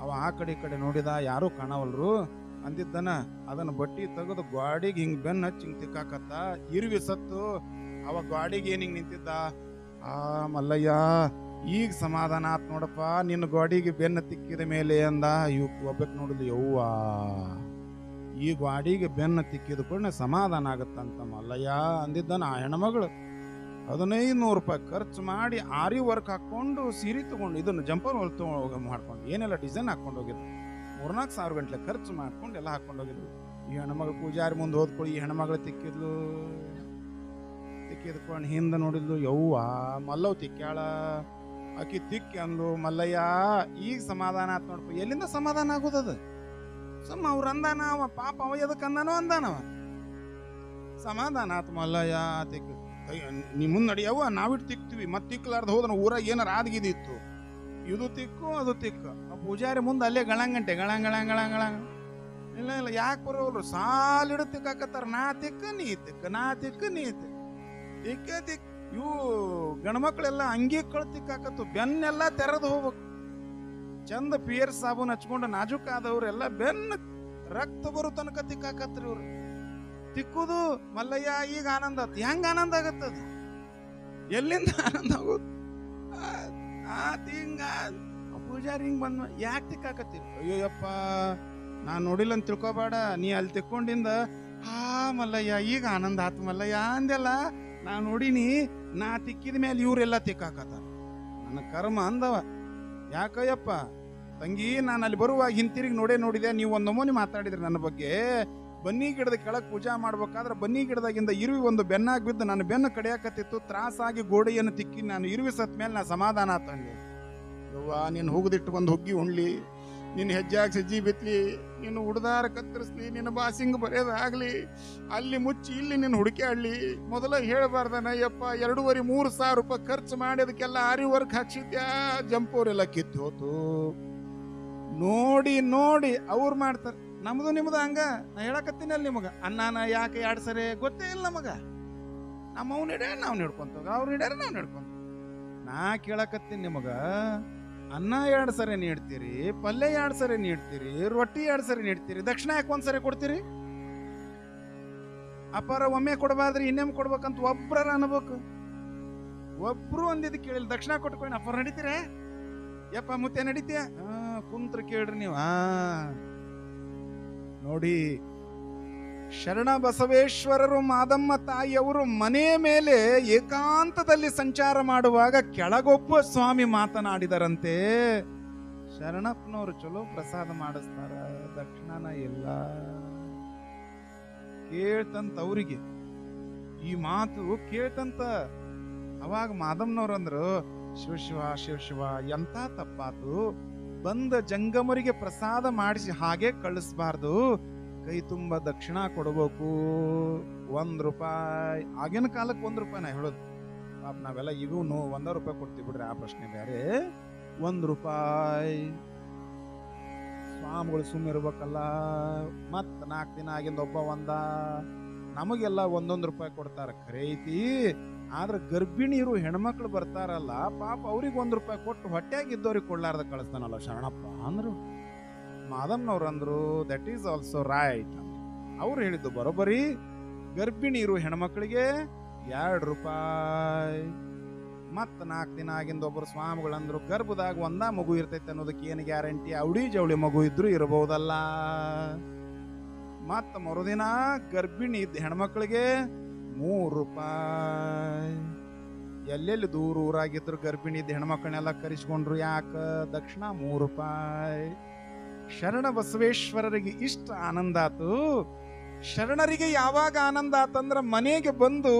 ಅವ ಆ ಕಡೆ ಈ ಕಡೆ ನೋಡಿದ, ಯಾರು ಕಾಣವಲ್ರು. ಅಂದಿದ್ದನ ಅದನ್ನ ಬಟ್ಟಿ ತೆಗೆದು ಗಾಡಿಗೆ ಹಿಂಗ್ ಬೆನ್ನ ಹಚ್ಚಿ ಹಿಂಗ್ ತಿಕ್ಕಾಕತ್ತ, ಇರುವಿ ಸತ್ತು. ಅವ ಗಾಡಿಗೆ ಏನು ಹಿಂಗೆ ನಿಂತಿದ್ದ? ಆ ಮಲ್ಲಯ್ಯ ಈಗ ಸಮಾಧಾನ ಆತ್ ನೋಡಪ್ಪ, ನಿನ್ನ ಗಾಡಿಗೆ ಬೆನ್ನ ತಿಕ್ಕಿದ ಮೇಲೆ ಅಂದ ಇವ್ ಒಬ್ಬಕ್ಕೆ ನೋಡಿದ್ಲು, ಯವ್ವ. ಈ ಗಾಡಿಗೆ ಬೆನ್ನ ತಿಕ್ಕಿದ ಕೂಡ ಸಮಾಧಾನ ಆಗತ್ತಂತ ಮಲ್ಲಯ್ಯ ಅಂದಿದ್ದನ ಆ ಹೆಣ್ಮಗಳು. ಹದಿನೈದು ನೂರು ರೂಪಾಯಿ ಖರ್ಚು ಮಾಡಿ ಆರಿ ವರ್ಕ್ ಹಾಕೊಂಡು ಸೀರೆ ತೊಗೊಂಡು ಇದನ್ನು ಜಂಪರ್ ಹೊಲ್ ಮಾಡ್ಕೊಂಡು, ಏನೆಲ್ಲ ಡಿಸೈನ್ ಹಾಕೊಂಡು ಹೋಗಿದ್ರು ಮೂರ್ನಾಲ್ಕು ಸಾವಿರ ಗಂಟ್ಲೆ ಖರ್ಚು ಮಾಡ್ಕೊಂಡು ಎಲ್ಲ ಹಾಕೊಂಡು ಹೋಗಿದ್ರು ಈ ಹೆಣ್ಮಗಳು ಪೂಜಾರಿ ಮುಂದೆ ಓದ್ಕೊಳ್ಳಿ ಈ ಹೆಣ್ಮಗಳು ತಿಕ್ಕಿದ್ಲು. ತಿಕ್ಕಿದ್ಕೊಂಡು ಹಿಂದೆ ನೋಡಿದ್ಲು, ಯವ್ವ, ಮಲ್ಲವ್ ತಿಕ್ಕ್ಯಾಳ. ಆಕಿ ತಿಕ್ಕಿ ಅಂದ್ಲು, ಮಲ್ಲಯ್ಯ, ಈಗ ಸಮಾಧಾನ ಆತ್ ನೋಡ್ಪ ಎಲ್ಲಿಂದ ಸಮಾಧಾನ ಆಗೋದದ ಸುಮ್ಮ ಅವ್ರ ಅಂದಾನ, ಅವ ಪಾಪ ಅವ ಎದಕ್ಕೆ ಅಂದಾನೋ ಅಂದಾನವ. ಸಮಾಧಾನ ಆತ್ ಮಲ್ಲಯ್ಯ, ತಿಕ್ಕ. ನೀ ಮುಂದೆ ನಡಿಯವ್ವ ನಾವಿಟ್ಟು ತಿಕ್ತಿವಿ, ಮತ್ತೆ ತಿಕ್ಲಾರ್ದ ಹೋದ್ರೆ ಊರಾಗ ಏನಾರ ಆದ್ಗಿದಿತ್ತು ಇದು ತಿಕ್ಕು, ಅದು ತಿಕ್ಕು. ಆ ಪೂಜಾರಿ ಮುಂದೆ ಅಲ್ಲೇ ಗಳಂಗಂಟೆ ಗಳಂಗ್ ಗಳಂಗ್ ಗಳಂಗ್ ಇಲ್ಲ ಇಲ್ಲ, ಯಾಕೆ ಬರೋರು ಸಾಲಿಡು ತಿಕ್ಕಾಕತ್ತಾರ. ನಾ ತಿಕ್ಕ, ನೀ ತಿಕ್ಕ, ನಾ ತಿಕ್ಕ, ನೀ ತಿಕ್ಕ. ತಿಕ್ಕ ತಿಕ್ ಇವು ಗಂಡ್ಮಕ್ಳೆಲ್ಲ ಅಂಗಿ ಕಳ್ತಿಕ್ಕಾಕತ್ತು, ಬೆನ್ನೆಲ್ಲ ತೆರೆದು ಹೋಗ್ಬೇಕು. ಚಂದ ಪಿಯರ್ ಸಾಬೂನ್ ಹಚ್ಕೊಂಡು ನಾಜುಕ್ ಆದವ್ರೆಲ್ಲ ಬೆನ್ನ ರಕ್ತ ಬರು ತನಕ ತಿಕ್ಕಾಕತ್ರಿ ಇವ್ರು. ತಿಕ್ಕುದು ಮಲ್ಲಯ್ಯ, ಈಗ ಆನಂದ ಆತ್. ಹೆಂಗ ಆನಂದ ಆಗತ್ತದ? ಎಲ್ಲಿಂದ ಆನಂದ ಆಗೋದು? ಆತ್, ಹಿಂಗ ಪೂಜಾರಿ ಹಿಂಗ್ ಬಂದ್ ಯಾಕೆ ತಿಕ್ಕಾಕತ್ತಿ? ಅಯ್ಯೋಯಪ್ಪ ನಾನು ನೋಡಿಲ್ಲ ಅಂತ ತಿಳ್ಕೊಬೇಡ. ನೀ ಅಲ್ಲಿ ತಿಕ್ಕೊಂಡಿಂದ. ಆ ಮಲ್ಲಯ್ಯ, ಈಗ ಆನಂದ ಆತು ಮಲ್ಲಯ್ಯ ಅಂದೆಲ್ಲ ನಾ ನೋಡಿನಿ. ನಾ ತಿಕ್ಕಿದ ಮೇಲೆ ಇವರೆಲ್ಲ ತಿಕ್ಕಾಕತ್ತಾರ. ನನ್ನ ಕರ್ಮ ಅಂದವ. ಯಾಕಯ್ಯಪ್ಪ? ತಂಗಿ, ನಾನು ಅಲ್ಲಿ ಬರುವಾಗ ಹಿಂತಿರುಗಿ ನೋಡೇ ನೋಡಿದೆ. ನೀವು ಒಂದು ನಮೂನಿ ಮಾತಾಡಿದ್ರಿ ನನ್ನ ಬಗ್ಗೆ ಬನ್ನಿ ಗಿಡದ ಕೆಳಗೆ ಪೂಜಾ ಮಾಡ್ಬೇಕಾದ್ರೆ ಬನ್ನಿ ಗಿಡದಾಗಿಂದ ಇರುವಿ ಒಂದು ಬೆನ್ನಾಗ ಬಿದ್ದು ನನ್ನ ಬೆನ್ನು ಕಡಿಯಾಕತ್ತಿತ್ತು. ತ್ರಾಸಾಗಿ ಗೋಡೆಯನ್ನು ತಿಕ್ಕಿ ನಾನು ಇರುವಿ ಸತ್ ಮೇಲೆ ನಾ ಸಮಾಧಾನ ಆತಂದೆ. ಯವ್ವ, ನೀನು ಹೋಗದಿಟ್ಟು ಒಂದು ಹುಗ್ಗಿ ಉಣ್ಲಿ. ನಿನ್ನ ಹೆಜ್ಜಾಗ ಸಜ್ಜಿ ಬಿತ್ತಲಿ ನೀನು ಹುಡ್ದಾರ ಕತ್ತರಿಸ್ಲಿ, ನಿನ್ನ ಬಾಸಿಂಗ್ ಬರೆಯೋದಾಗ್ಲಿ ಅಲ್ಲಿ ಮುಚ್ಚಿ, ಇಲ್ಲಿ ನಿನ್ನ ಹುಡುಕ್ಯಾಡ್ಲಿ ಮೊದಲ ಹೇಳಬಾರ್ದನ, ಯಪ್ಪ, ಎರಡೂವರೆ, ಮೂರು ಸಾವಿರ ರೂಪಾಯಿ ಖರ್ಚು ಮಾಡಿ ಅದಕ್ಕೆಲ್ಲ ಆರಿ ವರ್ಕ್ ಹಾಕ್ಸಿದ್ಯಾ? ಜಂಪೋರೆಲ್ಲ ಕಿತ್ತು ಹೋತು. ನೋಡಿ ನೋಡಿ, ಅವ್ರು ಮಾಡ್ತಾರೆ. ನಮ್ದು ನಿಮ್ಮದು ಹಂಗ. ನಾ ಹೇಳಕತ್ತೀನಲ್ಲ ನಿಮಗೆ. ಅನ್ನಾನ ಯಾಕೆ ಎರಡು ಸರಿ ಗೊತ್ತೇ ಇಲ್ಲ ನಮಗೆ. ನಮ್ಮ ಅವ್ನ ನಾವು ಹಿಡ್ಕೊಂತ ಅವ್ರು ಹಿಡ್ಯಾರ ನಾವು ಹಿಡ್ಕೊಂತ ನಾ ಕೇಳಕತ್ತೀನಿ ನಿಮಗ. ಅನ್ನ ಎರಡು ಸರಿ ನೀಡ್ತೀರಿ, ಪಲ್ಯ ಎರಡು ಸರಿ ನೀಡ್ತೀರಿ, ರೊಟ್ಟಿ ಎರಡು ಸರಿ ನೀಡ್ತೀರಿ, ದಕ್ಷಿಣ ಯಾಕೆ ಒಂದ್ ಸರಿ ಕೊಡ್ತೀರಿ? ಅಪಾರ ಒಮ್ಮೆ ಕೊಡಬಾರ್ದ್ರಿ, ಇನ್ನೊಮ್ಮೆ ಕೊಡ್ಬೇಕಂತ ಒಬ್ರ ಅನ್ಬೇಕು. ಒಬ್ರು ಒಂದಿದ್ ಕೇಳಿಲ್ಲ, ದಕ್ಷಿಣ ಕೊಟ್ಕೊಂಡು ಅಪ್ಪ ನಡೀತೀರ? ಯಪ್ಪ ಮುತ್ತೆ ನಡೀತೀಯ? ಕುಂತ್ರ ಕೇಳ್ರಿ ನೀವು. ನೋಡಿ ಶರಣ ಬಸವೇಶ್ವರರು ಮಾದಮ್ಮ ತಾಯಿಯವರು ಮನೆ ಮೇಲೆ ಏಕಾಂತದಲ್ಲಿ ಸಂಚಾರ ಮಾಡುವಾಗ ಕೆಳಗೊಬ್ಬ ಸ್ವಾಮಿ ಮಾತನಾಡಿದರಂತೆ. ಶರಣಪ್ಪನವರು ಚಲೋ ಪ್ರಸಾದ ಮಾಡಿಸ್ತಾರ, ದಕ್ಷಿಣನ ಇಲ್ಲ ಕೇಳ್ತಂತ ಅವರಿಗೆ. ಈ ಮಾತು ಕೇಳ್ತಂತ ಅವಾಗ ಮಾದಮ್ಮನವ್ರು ಅಂದ್ರು ಶಿವಶಿವ ಶಿವ ಶಿವ ಶಿವ, ಎಂತ ತಪ್ಪಾತು? ಬಂದ ಜಂಗಮರಿಗೆ ಪ್ರಸಾದ ಮಾಡಿಸಿ ಹಾಗೆ ಕಳಿಸ್ಬಾರ್ದು. ಕೈ ತುಂಬ ದಕ್ಷಿಣ ಕೊಡಬೇಕು. ಒಂದು ರೂಪಾಯಿ ಆಗಿನ ಕಾಲಕ್ಕೆ ಒಂದು ರೂಪಾಯಿ ನಾ ಹೇಳೋದು. ಪಾಪ ನಾವೆಲ್ಲ ಈಗೂ ಒಂದ ರೂಪಾಯಿ ಕೊಡ್ತೀವಿ ಬಿಡ್ರಿ, ಆ ಪ್ರಶ್ನೆ ಬೇರೆ. ಒಂದು ರೂಪಾಯಿ. ಸ್ವಾಮಿಗಳು ಸುಮ್ಮಿರ್ಬೇಕಲ್ಲ ಮತ್ ನಾಲ್ಕು ದಿನ ಆಗಿಂದ ಒಬ್ಬ ಒಂದ. ನಮಗೆಲ್ಲ ಒಂದೊಂದು ರೂಪಾಯಿ ಕೊಡ್ತಾರ. ಐತಿ ಆದ್ರೆ ಗರ್ಭಿಣಿಯರು ಹೆಣ್ಮಕ್ಳು ಬರ್ತಾರಲ್ಲ, ಪಾಪ ಅವ್ರಿಗೆ ಒಂದು ರೂಪಾಯಿ ಕೊಟ್ಟು ಹೊಟ್ಟೆಯಾಗಿದ್ದವ್ರಿಗೆ ಕೊಡ್ಲಾರ್ದ ಕಳಿಸ್ತಾನಲ್ಲ ಶರಣಪ್ಪ ಅಂದ್ರು. ಮಾದಮ್ನವ್ರು ಅಂದ್ರು ದಟ್ ಈಸ್ ಆಲ್ಸೋ ರೈಟ್ ಅವ್ರು ಹೇಳಿದ್ದು ಬರೋಬ್ಬರಿ ಗರ್ಭಿಣಿಯರು ಹೆಣ್ಮಕ್ಳಿಗೆ ಎರಡು ರೂಪಾಯಿ. ಮತ್ತ ನಾಲ್ಕು ದಿನ ಆಗಿಂದ ಒಬ್ಬರು ಸ್ವಾಮಿಗಳಂದ್ರು, ಗರ್ಭದಾಗ ಒಂದ ಮಗು ಇರ್ತೈತೆ ಅನ್ನೋದಕ್ಕೆ ಏನು ಗ್ಯಾರಂಟಿ? ಅವಳಿ ಜವಳಿ ಮಗು ಇದ್ರು ಇರಬಹುದಲ್ಲ. ಮತ್ತ ಮರುದಿನ ಗರ್ಭಿಣಿ ಇದ್ದ ಹೆಣ್ಮಕ್ಳಿಗೆ ಮೂರು ರೂಪಾಯಿ. ಎಲ್ಲೆಲ್ಲಿ ದೂರ ಊರಾಗಿದ್ರು ಗರ್ಭಿಣಿ ಇದ್ದ ಹೆಣ್ಮಕ್ಳನ್ನೆಲ್ಲ ಕರೆಸ್ಕೊಂಡ್ರು ಯಾಕ? ದಕ್ಷಿಣ ಮೂರು ರೂಪಾಯಿ. ಶರಣ ಬಸವೇಶ್ವರರಿಗೆ ಇಷ್ಟ ಆನಂದ ಆತು ಶರಣರಿಗೆ ಯಾವಾಗ ಆನಂದ ಆತಂದ್ರ ಮನೆಗೆ ಬಂದು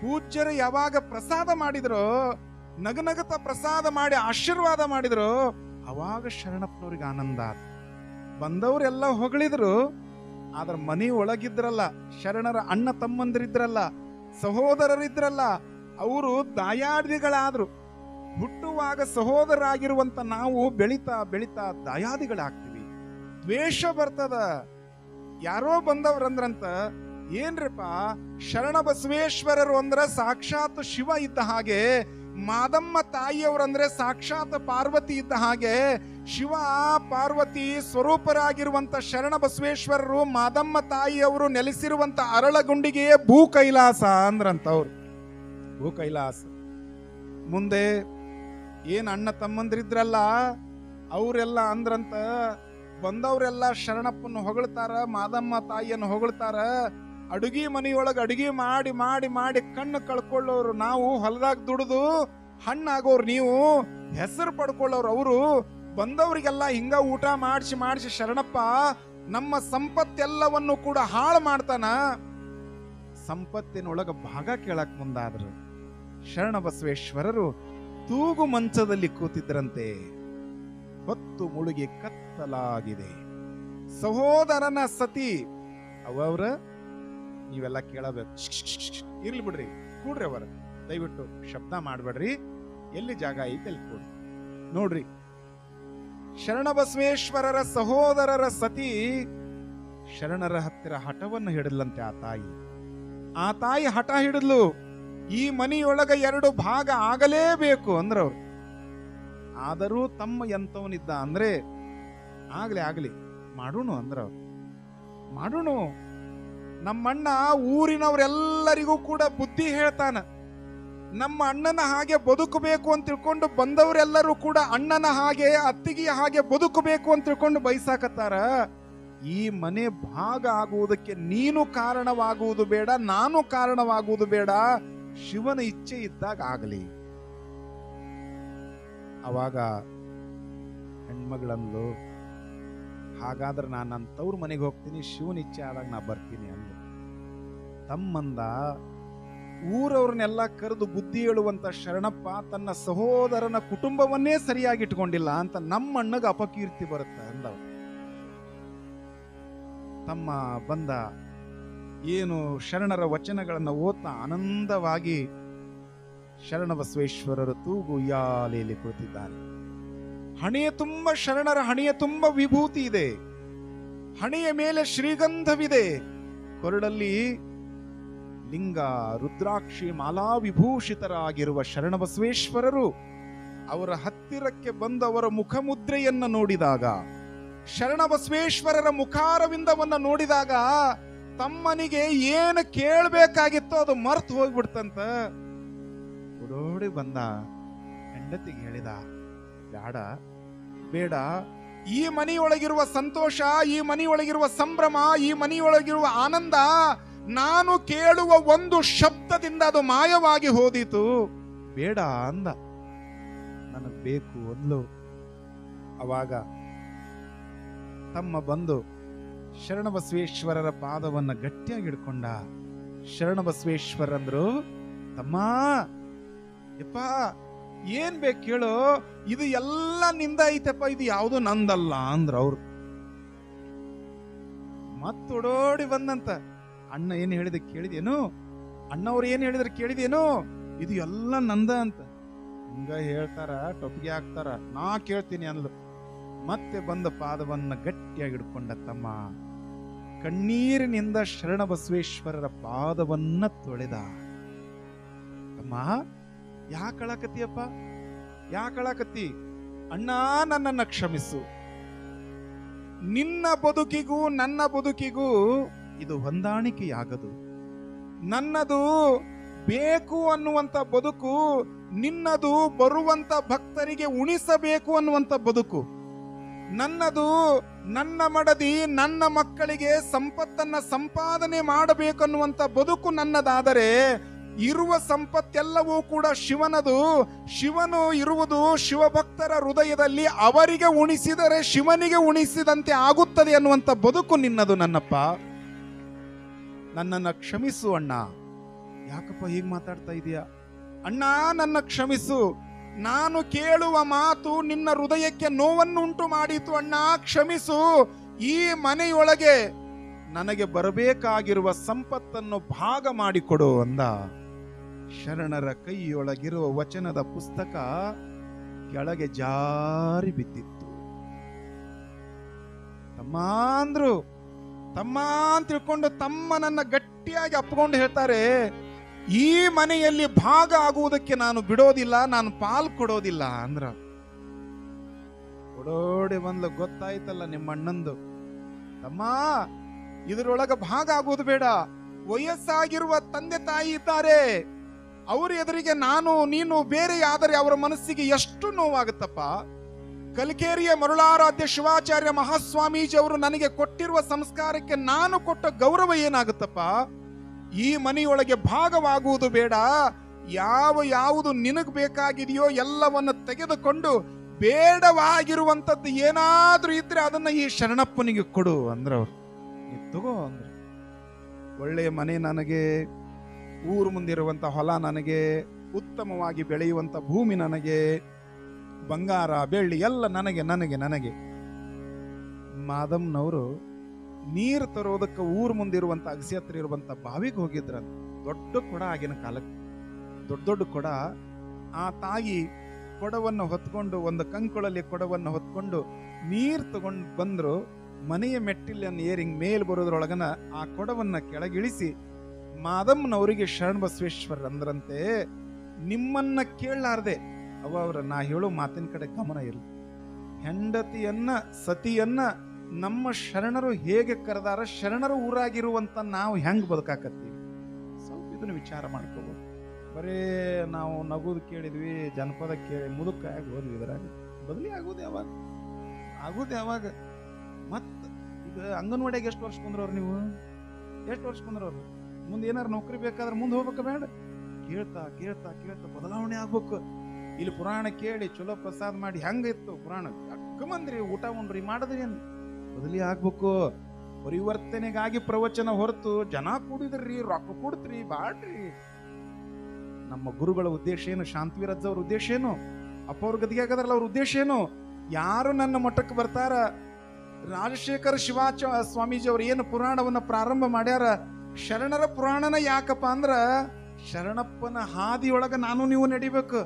ಪೂಜ್ಯರು ಯಾವಾಗ ಪ್ರಸಾದ ಮಾಡಿದ್ರು, ನಗನಗತ ಪ್ರಸಾದ ಮಾಡಿ ಆಶೀರ್ವಾದ ಮಾಡಿದ್ರು, ಅವಾಗ ಶರಣಪ್ಪನವ್ರಿಗೆ ಆನಂದ ಆತು. ಬಂದವರೆಲ್ಲ ಹೊಗಳಿದ್ರು, ಆದ್ರೆ ಮನೆ ಒಳಗಿದ್ರಲ್ಲ, ಶರಣರ ಅಣ್ಣ ತಮ್ಮಂದಿರಿದ್ರಲ್ಲ, ಸಹೋದರರಿದ್ರಲ್ಲ, ಅವರು ದಾಯಾದಿಗಳಾದ್ರು. ಹುಟ್ಟುವಾಗ ಸಹೋದರಾಗಿರುವಂತ ನಾವು ಬೆಳಿತಾ ಬೆಳಿತಾ ದಾಯಾದಿಗಳಾಗ್ತೀವಿ. ದ್ವೇಷ ಬರ್ತದ. ಯಾರೋ ಬಂದವ್ರಂದ್ರಂತ ಏನ್ರಪ್ಪ, ಶರಣ ಬಸವೇಶ್ವರರು ಅಂದ್ರೆ ಸಾಕ್ಷಾತ್ ಶಿವ ಇದ್ದ ಹಾಗೆ, ಮಾದಮ್ಮ ತಾಯಿಯವರಂದ್ರೆ ಸಾಕ್ಷಾತ್ ಪಾರ್ವತಿ ಇದ್ದ ಹಾಗೆ, ಶಿವ ಪಾರ್ವತಿ ಸ್ವರೂಪರಾಗಿರುವಂತ ಶರಣ ಬಸವೇಶ್ವರರು, ಮಾದಮ್ಮ ತಾಯಿಯವರು ನೆಲೆಸಿರುವಂತ ಅರಳಗುಂಡಿಗೆಯೇ ಭೂ ಕೈಲಾಸ ಅಂದ್ರಂತವ್ರು. ಭೂ ಕೈಲಾಸ ಮುಂದೆ ಏನ್ ಅಣ್ಣ ತಮ್ಮಂದ್ರಿದ್ರಲ್ಲ, ಅವರೆಲ್ಲ ಅಂದ್ರಂತ ಬಂದವರೆಲ್ಲ ಶರಣಪ್ಪನ ಹೊಗಳ್ತಾರ, ಮಾದಮ್ಮ ತಾಯಿಯನ್ನು ಹೊಗಳ್ತಾರ, ಅಡುಗೆ ಮನೆಯೊಳಗೆ ಅಡುಗೆ ಮಾಡಿ ಮಾಡಿ ಮಾಡಿ ಕಣ್ಣು ಕಳ್ಕೊಳ್ಳೋರು ನಾವು ಹೊಲದಾಗ ದುಡಿದು ಹಣ್ಣಾಗೋರು ನೀವು, ಹೆಸರು ಪಡ್ಕೊಳ್ಳೋರು ಅವರು, ಬಂದವರಿಗೆಲ್ಲ ಹಿಂಗ ಊಟ ಮಾಡಿಸಿ ಮಾಡಿಸಿ ಶರಣಪ್ಪ, ನಮ್ಮ ಸಂಪತ್ತೆಲ್ಲವನ್ನು ಕೂಡ ಹಾಳು ಮಾಡ್ತಾನ. ಸಂಪತ್ತಿನೊಳಗ ಭಾಗ ಕೇಳಕ್ ಮುಂದಾದ್ರು. ಶರಣ ಬಸವೇಶ್ವರರು ತೂಗು ಮಂಚದಲ್ಲಿ ಕೂತಿದ್ರಂತೆ, ಹೊತ್ತು ಮುಳುಗಿ ಕತ್ತಲಾಗಿದೆ ಸಹೋದರನ ಸತಿ ಅವರ ನೀವೆಲ್ಲ ಕೇಳಬೇಕು. ಇರ್ಲಿ ಬಿಡ್ರಿ, ಕೂಡ್ರಿ ಅವರ. ದಯವಿಟ್ಟು ಶಬ್ದ ಮಾಡ್ಬೇಡ್ರಿ. ಎಲ್ಲಿ ಜಾಗ ಐತೆ ಅಲ್ಲಿ ಕೂಡ್ರಿ. ನೋಡ್ರಿ, ಶರಣಬಸವೇಶ್ವರರ ಸಹೋದರರ ಸತಿ ಶರಣರ ಹತ್ತಿರ ಹಠವನ್ನು ಹಿಡಿದ್ಲಂತೆ ಆ ತಾಯಿ. ಆ ತಾಯಿ ಹಠ ಹಿಡಿದ್ಲು, ಈ ಮನೆಯೊಳಗ ಎರಡು ಭಾಗ ಆಗಲೇಬೇಕು ಅಂದ್ರವ್ರು. ಆದರೂ ತಮ್ಮ ಎಂತವನಿದ್ದ ಅಂದ್ರೆ ಆಗ್ಲಿ ಆಗ್ಲಿ. ಮಾಡೋಣ ಅಂದ್ರವ್ರು ಮಾಡೋಣ. ನಮ್ಮಣ್ಣ ಊರಿನವರೆಲ್ಲರಿಗೂ ಕೂಡ ಬುದ್ಧಿ ಹೇಳ್ತಾನ. ನಮ್ಮ ಅಣ್ಣನ ಹಾಗೆ ಬದುಕಬೇಕು ಅಂತ ತಿಳ್ಕೊಂಡು ಬಂದವರೆಲ್ಲರೂ ಕೂಡ ಅಣ್ಣನ ಹಾಗೆ, ಅತ್ತಿಗೆಯ ಹಾಗೆ ಬದುಕಬೇಕು ಅಂತ ತಿಳ್ಕೊಂಡು ಬಯಸಾಕತ್ತಾರ ಈ ಮನೆ ಭಾಗ ಆಗುವುದಕ್ಕೆ ನೀನು ಕಾರಣವಾಗುವುದು ಬೇಡ, ನಾನು ಕಾರಣವಾಗುವುದು ಬೇಡ. ಶಿವನ ಇಚ್ಛೆ ಇದ್ದಾಗ ಆಗಲಿ. ಅವಾಗ ಹೆಣ್ಮಗಳಂದ್ಲು ಹಾಗಾದ್ರೆ ನಾನು ನನ್ನ ತವ್ರ ಮನೆಗೆ ಹೋಗ್ತೀನಿ, ಶಿವನ ಇಚ್ಛೆ ಆದಾಗ ನಾ ಬರ್ತೀನಿ ಅಂದ. ತಮ್ಮಂದ ಊರವ್ರನ್ನೆಲ್ಲ ಕರೆದು ಬುದ್ಧಿ ಹೇಳುವಂತ ಶರಣಪ್ಪ ತನ್ನ ಸಹೋದರನ ಕುಟುಂಬವನ್ನೇ ಸರಿಯಾಗಿ ಇಟ್ಕೊಂಡಿಲ್ಲ ಅಂತ ನಮ್ಮ ಅಣ್ಣಗೆ ಅಪಕೀರ್ತಿ ಬರುತ್ತೆ ಅಂದವ. ತಮ್ಮ ಬಂದ ಏನು ಶರಣರ ವಚನಗಳನ್ನು ಓದ್ತಾ ಆನಂದವಾಗಿ ಶರಣ ಬಸವೇಶ್ವರರು ತೂಗು ಯಾಲೆಯಲ್ಲಿ ಕುಳಿತಿದ್ದಾರೆ. ಹಣೆಯ ತುಂಬ ಶರಣರ ಹಣೆಯ ತುಂಬ ವಿಭೂತಿ ಇದೆ. ಹಣೆಯ ಮೇಲೆ ಶ್ರೀಗಂಧವಿದೆ. ಕೊರಡಲ್ಲಿ ಲಿಂಗ, ರುದ್ರಾಕ್ಷಿ ಮಾಲಾ ವಿಭೂಷಿತರಾಗಿರುವ ಶರಣ ಬಸವೇಶ್ವರರು ಅವರ ಹತ್ತಿರಕ್ಕೆ ಬಂದವರ ಮುಖಮುದ್ರೆಯನ್ನು ನೋಡಿದಾಗ ಶರಣ ಬಸವೇಶ್ವರರ ಮುಖಾರವಿಂದವನ್ನ ನೋಡಿದಾಗ ತಮ್ಮನಿಗೆ ಏನು ಕೇಳಬೇಕಾಗಿತ್ತೋ ಅದು ಮರ್ತು ಹೋಗ್ಬಿಡ್ತಂತ. ಓಡೋಡಿ ಬಂದ ಹೆಂಡತಿಗೆ ಹೇಳಿದ ಬೇಡ. ಬೇಡ. ಈ ಮನೆಯೊಳಗಿರುವ ಸಂತೋಷ, ಈ ಮನೆಯೊಳಗಿರುವ ಸಂಭ್ರಮ, ಈ ಮನೆಯೊಳಗಿರುವ ಆನಂದ ನಾನು ಕೇಳುವ ಒಂದು ಶಬ್ದದಿಂದ ಅದು ಮಾಯವಾಗಿ ಹೋದಿತು. ಬೇಡ ಅಂದ. ನನಗೆ ಬೇಕು ಅಂದ್ಲು. ಅವಾಗ ತಮ್ಮ ಬಂದು ಶರಣಬಸವೇಶ್ವರರ ಪಾದವನ್ನ ಗಟ್ಟಿಯಾಗಿ ಹಿಡ್ಕೊಂಡ. ಶರಣಬಸವೇಶ್ವರಂದ್ರು, ತಮ್ಮ, ಯಪ್ಪ ಏನ್ ಬೇಕು ಕೇಳು? ಇದು ಎಲ್ಲ ನಿಂದ ಐತೆಪ್ಪ, ಇದು ಯಾವುದು ನಂದಲ್ಲ ಅಂದ್ರ ಅವ್ರು. ಮತ್ತೊಡೋಡಿ ಬಂದಂತ. ಅಣ್ಣ ಏನ್ ಹೇಳಿದ ಕೇಳಿದೇನು ಅಣ್ಣವ್ರು ಏನ್ ಹೇಳಿದ್ರೆ ಕೇಳಿದೇನು ಇದು ಎಲ್ಲ ನಂದ ಅಂತ. ಹಿಂಗ ಹೇಳ್ತಾರ, ಟೊಪ್ಪಿಗೆ ಹಾಕ್ತಾರ. ನಾ ಕೇಳ್ತೀನಿ ಅಂದ್ಲು. ಮತ್ತೆ ಬಂದ ಪಾದವನ್ನ ಗಟ್ಟಿಯಾಗಿ ಹಿಡ್ಕೊಂಡ ತಮ್ಮ. ಕಣ್ಣೀರಿನಿಂದ ಶರಣ ಬಸವೇಶ್ವರರ ಪಾದವನ್ನ ತೊಳೆದ. ತಮ್ಮ ಯಾಕಳಕತ್ತಿಯಪ್ಪ ಯಾಕಳಕತ್ತಿ ಅಣ್ಣ, ನನ್ನನ್ನ ಕ್ಷಮಿಸು. ನಿನ್ನ ಬದುಕಿಗೂ, ನನ್ನ ಬದುಕಿಗೂ ಇದು ಹೊಂದಾಣಿಕೆಯಾಗದು. ನನ್ನದು ಬೇಕು ಅನ್ನುವಂತ ಬದುಕು, ನಿನ್ನದು ಬರುವಂತ ಭಕ್ತರಿಗೆ ಉಣಿಸಬೇಕು ಅನ್ನುವಂತ ಬದುಕು. ನನ್ನದು ನನ್ನ ಮಡದಿ, ನನ್ನ ಮಕ್ಕಳಿಗೆ ಸಂಪತ್ತನ್ನ ಸಂಪಾದನೆ ಮಾಡಬೇಕನ್ನುವಂತ ಬದುಕು ನನ್ನದಾದರೆ ಇರುವ ಸಂಪತ್ತೆಲ್ಲವೂ ಕೂಡ ಶಿವನದು. ಶಿವನು ಇರುವುದು ಶಿವಭಕ್ತರ ಹೃದಯದಲ್ಲಿ ಅವರಿಗೆ ಉಣಿಸಿದರೆ ಶಿವನಿಗೆ ಉಣಿಸಿದಂತೆ ಆಗುತ್ತದೆ ಅನ್ನುವಂಥ ಬದುಕು ನಿನ್ನದು ನನ್ನಪ್ಪ. ನನ್ನನ್ನು ಕ್ಷಮಿಸು ಅಣ್ಣ. ಯಾಕಪ್ಪ ಹೀಗೆ ಮಾತಾಡ್ತಾ ಇದೀಯ? ಅಣ್ಣ, ನನ್ನ ಕ್ಷಮಿಸು. ನಾನು ಕೇಳುವ ಮಾತು ನಿನ್ನ ಹೃದಯಕ್ಕೆ ನೋವನ್ನುಂಟು ಮಾಡಿತು ಅಣ್ಣ, ಕ್ಷಮಿಸು. ಈ ಮನೆಯೊಳಗೆ ನನಗೆ ಬರಬೇಕಾಗಿರುವ ಸಂಪತ್ತನ್ನು ಭಾಗ ಮಾಡಿಕೊಡು ಅಂದ. ಶರಣರ ಕೈಯೊಳಗಿರುವ ವಚನದ ಪುಸ್ತಕ ಕೆಳಗೆ ಜಾರಿ ಬಿದ್ದಿತ್ತು. ತಮ್ಮ ಅಂದ್ರು ತಮ್ಮ ಅಂತ ತಿಳ್ಕೊಂಡು ತಮ್ಮನನ್ನ ಗಟ್ಟಿಯಾಗಿ ಅಪ್ಕೊಂಡು ಹೇಳ್ತಾರೆ, ಈ ಮನೆಯಲ್ಲಿ ಭಾಗ ಆಗುವುದಕ್ಕೆ ನಾನು ಬಿಡೋದಿಲ್ಲ, ನಾನು ಪಾಲ್ ಕೊಡೋದಿಲ್ಲ ಅಂದ್ರ. ಓಡೋಡಿ ಬಂದ್ಲು ಗೊತ್ತಾಯ್ತಲ್ಲ ನಿಮ್ಮ ಅಣ್ಣಂದು ತಮ್ಮ, ಇದರೊಳಗ ಭಾಗ ಆಗುವುದು ಬೇಡ, ವಯಸ್ಸಾಗಿರುವ ತಂದೆ ತಾಯಿ ಇದ್ದಾರೆ. ಅವ್ರ ಎದುರಿಗೆ ನಾನು, ನೀನು ಬೇರೆ ಆದರೆ ಅವರ ಮನಸ್ಸಿಗೆ ಎಷ್ಟು ನೋವಾಗುತ್ತಪ್ಪ? ಕಲಿಕೇರಿಯ ಮರುಳಾರಾಧ್ಯ ಶಿವಾಚಾರ್ಯ ಮಹಾಸ್ವಾಮೀಜಿ ಅವರು ನನಗೆ ಕೊಟ್ಟಿರುವ ಸಂಸ್ಕಾರಕ್ಕೆ ನಾನು ಕೊಟ್ಟ ಗೌರವ ಏನಾಗುತ್ತಪ್ಪ? ಈ ಮನೆಯೊಳಗೆ ಭಾಗವಾಗುವುದು ಬೇಡ. ಯಾವ ಯಾವುದು ನಿನಗ್ ಬೇಕಾಗಿದೆಯೋ ಎಲ್ಲವನ್ನು ತೆಗೆದುಕೊಂಡು ಬೇಡವಾಗಿರುವಂತದ್ದು ಏನಾದ್ರೂ ಇದ್ರೆ ಅದನ್ನ ಈ ಶರಣಪ್ಪನಿಗೆ ಕೊಡು ಅಂದ್ರವ್ರು. ನೀ ತಗೋ ಅಂದ್ರು. ಒಳ್ಳೆಯ ಮನೆ ನನಗೆ ಊರು ಮುಂದಿರುವಂಥ ಹೊಲ ನನಗೆ, ಉತ್ತಮವಾಗಿ ಬೆಳೆಯುವಂತ ಭೂಮಿ ನನಗೆ, ಬಂಗಾರ, ಬೆಳ್ಳಿ ಎಲ್ಲ ನನಗೆ ನನಗೆ ನನಗೆ. ಮಾದಮ್ನವರು ನೀರು ತರೋದಕ್ಕೆ ಊರು ಮುಂದಿರುವಂಥ ಅಗಸಿ ಹತ್ರ ಇರುವಂತ ಬಾವಿಗೆ ಹೋಗಿದ್ರಂತ. ದೊಡ್ಡ ಕೊಡ ಆಗಿನ ಕಾಲಕ್ಕೆ. ದೊಡ್ಡ ದೊಡ್ಡ ಕೊಡ. ಆ ತಾಯಿ ಕೊಡವನ್ನು ಹೊತ್ಕೊಂಡು, ಒಂದು ಕಂಕುಳಲ್ಲಿ ಕೊಡವನ್ನು ಹೊತ್ಕೊಂಡು ನೀರು ತಗೊಂಡು ಬಂದ್ರು, ಮನೆಯ ಮೆಟ್ಟಿಲನ್ನು ಏರಿಂಗ್ ಮೇಲೆ ಬರೋದ್ರೊಳಗನ ಆ ಕೊಡವನ್ನು ಕೆಳಗಿಳಿಸಿ ಮಾದಮ್ಮನವರಿಗೆ ಶರಣ ಬಸವೇಶ್ವರ ಅಂದ್ರಂತೆ ನಿಮ್ಮನ್ನ ಕೇಳಲಾರ್ದೆ ಅವ ಅವರ, ನಾ ಹೇಳೋ ಮಾತಿನ ಕಡೆ ಗಮನ ಇರಲಿ. ಹೆಂಡತಿಯನ್ನ, ಸತಿಯನ್ನ ನಮ್ಮ ಶರಣರು ಹೇಗೆ ಕರೆದಾರ, ಶರಣರು ಊರಾಗಿರುವಂತ ನಾವು ಹೆಂಗ್ ಬದುಕಾಕತ್ತೀವಿ? ಸ್ವಲ್ಪ ಇದನ್ನ ವಿಚಾರ ಮಾಡ್ಕೋಬಹುದು ಬರೇ ನಾವು ನಗುದು ಕೇಳಿದ್ವಿ, ಜನಪದ ಕೇಳಿ ಮುದುಕಾಗಿ ಹೋದ್ವಿ ಇದರಾಗ. ಬದಲಿ ಆಗೋದು ಯಾವಾಗ? ಆಗೋದು ಯಾವಾಗ? ಮತ್ ಈಗ ಅಂಗನವಾಡಿಯಾಗ ಎಷ್ಟು ವರ್ಷ ಕುಂದ್ರವ್ರು ನೀವು? ಎಷ್ಟು ವರ್ಷ ಕುಂದ್ರವ್ರು? ಮುಂದೆ ಏನಾರು ನೌಕರಿ ಬೇಕಾದ್ರೆ ಮುಂದೆ ಹೋಗ್ಬೇಕು ಬೇಡ. ಕೇಳ್ತಾ ಕೇಳ್ತಾ ಕೇಳ್ತಾ ಬದಲಾವಣೆ ಆಗ್ಬೇಕು. ಇಲ್ಲಿ ಪುರಾಣ ಕೇಳಿ ಚಲೋ ಪ್ರಸಾದ ಮಾಡಿ ಹೆಂಗಿತ್ತು ಪುರಾಣ ಅಕ್ಕಮಂದ್ರಿ ಊಟ ಉಂಡ್ರಿ ಮಾಡಿದ್ರಿ ಏನ್? ಬದಲಿ ಆಗ್ಬೇಕು. ಪರಿವರ್ತನೆಗಾಗಿ ಪ್ರವಚನ ಹೊರತು ಜನ ಕೂಡಿದ್ರಿ, ರೊಕ್ಕ ಕೊಡ್ತ್ರಿ ಬಾಡ್ರಿ ನಮ್ಮ ಗುರುಗಳ ಉದ್ದೇಶ ಏನು? ಶಾಂತವೀರಜ್ಜ ಅವ್ರ ಉದ್ದೇಶ ಏನು? ಅಪ್ಪ ಅವ್ರ ಗದಿಗೆ ಆಗದ್ರಲ್ಲ ಅವ್ರ ಉದ್ದೇಶ ಏನು? ಯಾರು ನನ್ನ ಮಠಕ್ಕೆ ಬರ್ತಾರ? ರಾಜಶೇಖರ ಶಿವಾಚ ಸ್ವಾಮೀಜಿ ಅವ್ರು ಏನು ಪುರಾಣವನ್ನ ಪ್ರಾರಂಭ ಮಾಡ್ಯಾರ? ಶರಣರ ಪುರಾಣನ ಯಾಕಪ್ಪ ಅಂದ್ರ ಶರಣಪ್ಪನ ಹಾದಿಯೊಳಗೆ ನಾನು ನೀವು ನಡಿಬೇಕು.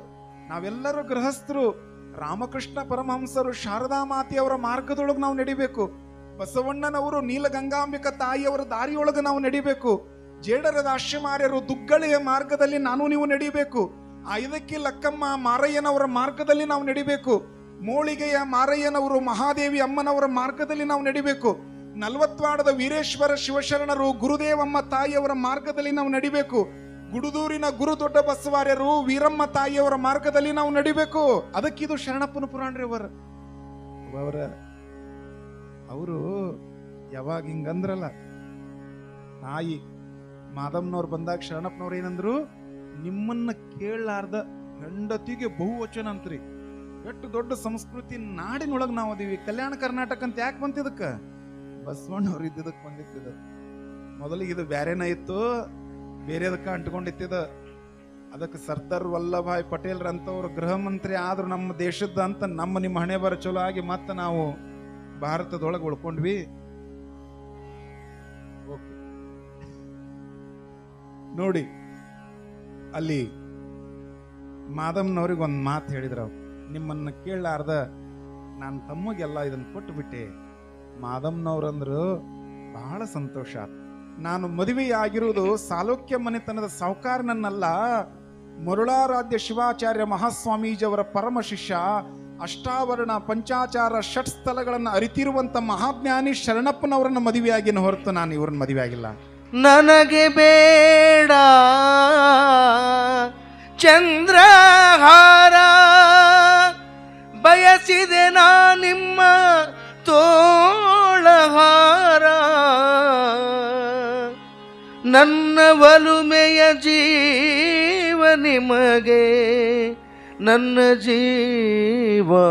ನಾವೆಲ್ಲರೂ ಗೃಹಸ್ಥರು. ರಾಮಕೃಷ್ಣ ಪರಮಹಂಸರು ಶಾರದಾ ಮಾತೆಯವರ ಮಾರ್ಗದೊಳಗೆ ನಾವು ನಡಿಬೇಕು. ಬಸವಣ್ಣನವರು ನೀಲಗಂಗಾಂಬಿಕ ತಾಯಿಯವರ ದಾರಿಯೊಳಗೆ ನಾವು ನಡಿಬೇಕು. ಜೇಡರದ ಅಶ್ವಮಾರ್ಯರು ದುಗ್ಗಳೆಯ ಮಾರ್ಗದಲ್ಲಿ ನಾನು ನೀವು ನಡಿಬೇಕು. ಆ ಲಕ್ಕಮ್ಮ ಮಾರಯ್ಯನವರ ಮಾರ್ಗದಲ್ಲಿ ನಾವು ನಡಿಬೇಕು. ಮೋಳಿಗೆಯ ಮಾರಯ್ಯನವರು ಮಹಾದೇವಿ ಅಮ್ಮನವರ ಮಾರ್ಗದಲ್ಲಿ ನಾವು ನಡಿಬೇಕು. ನಲ್ವತ್ವಾಡದ ವೀರೇಶ್ವರ ಶಿವಶರಣರು ಗುರುದೇವಮ್ಮ ತಾಯಿಯವರ ಮಾರ್ಗದಲ್ಲಿ ನಾವು ನಡಿಬೇಕು. ಗುಡುದೂರಿನ ಗುರು ದೊಡ್ಡ ಬಸವಾರ್ಯರು ವೀರಮ್ಮ ತಾಯಿಯವರ ಮಾರ್ಗದಲ್ಲಿ ನಾವು ನಡಿಬೇಕು. ಅದಕ್ಕಿದು ಶರಣಪ್ಪನ ಪುರಾಣ ಅವರ. ಅವರ, ಅವರು ಯಾವಾಗ ಹಿಂಗಂದ್ರಲ್ಲ ತಾಯಿ ಮಾದಮ್ಮನವ್ರು ಬಂದಾಗ ಶರಣಪ್ಪನವ್ರು ಏನಂದ್ರು, ನಿಮ್ಮನ್ನ ಕೇಳಲಾರ್ದ ಹೆಂಡತಿಗೆ ಬಹುವಚನ ಅಂತ್ರಿ. ಎಷ್ಟು ದೊಡ್ಡ ಸಂಸ್ಕೃತಿ ನಾಡಿನೊಳಗೆ ನಾವು ಅದೀವಿ. ಕಲ್ಯಾಣ ಕರ್ನಾಟಕ ಅಂತ ಯಾಕೆ ಬಂತಿದಕ್ಕ? ಬಸವಣ್ಣವ್ರು ಇದ್ದಿದ್ದಕ್ಕೆ ಬಂದಿತ್ತಿದ. ಮೊದಲಿಗೆ ಇದು ಬ್ಯಾರೇನ ಇತ್ತು, ಬೇರೆದಕ್ಕೆ ಅಂಟ್ಕೊಂಡಿತ್ತಿದ. ಅದಕ್ಕೆ ಸರ್ದಾರ್ ವಲ್ಲಭಾಯ್ ಪಟೇಲ್ ರಂತವ್ರು ಗೃಹ ಮಂತ್ರಿ ಆದ್ರು ನಮ್ಮ ದೇಶದ ಅಂತ ನಮ್ಮ ನಿಮ್ಮ ಹಣೆ ಬರ ಚಲೋ ಆಗಿ ಮತ್ತೆ ನಾವು ಭಾರತದೊಳಗೆ ಉಳ್ಕೊಂಡ್ವಿ. ನೋಡಿ, ಅಲ್ಲಿ ಮಾದಮ್ಮನವ್ರಿಗೆ ಒಂದು ಮಾತು ಹೇಳಿದ್ರು ನಿಮ್ಮನ್ನ ಕೇಳಲಾರ್ದ ನಾನು ತಮ್ಮಗೆಲ್ಲ ಇದನ್ನ ಕೊಟ್ಟು ಬಿಟ್ಟೆ ಮಾದಮ್ಮನವ್ರಂದ್ರು ಬಹಳ ಸಂತೋಷ. ನಾನು ಮದುವೆ ಆಗಿರುವುದು ಸಾಲೋಕ್ಯ ಮನೆತನದ ಸಾಹುಕಾರನನ್ನಲ್ಲ ಮರುಳಾರಾಧ್ಯ ಶಿವಾಚಾರ್ಯ ಮಹಾಸ್ವಾಮೀಜಿಯವರ ಪರಮ ಶಿಷ್ಯ, ಅಷ್ಟಾವರಣ ಪಂಚಾಚಾರ ಷಟ್ ಸ್ಥಳಗಳನ್ನು ಅರಿತಿರುವಂತ ಮಹಾಜ್ಞಾನಿ ಶರಣಪ್ಪನವರನ್ನ ಮದುವೆಯಾಗಿನ ಹೊರತು ನಾನು ಇವ್ರನ್ನ ಮದುವೆ ಆಗಿಲ್ಲ ನನಗೆ ಬೇಡ ಚಂದ್ರಹಾರ, ಬಯಸಿದೆ ನಾ ನಿಮ್ಮ ನನ್ನ ಒಲುಮೆಯ ಜೀವ ನಿಮಗೆ ನನ್ನ ಜೀವ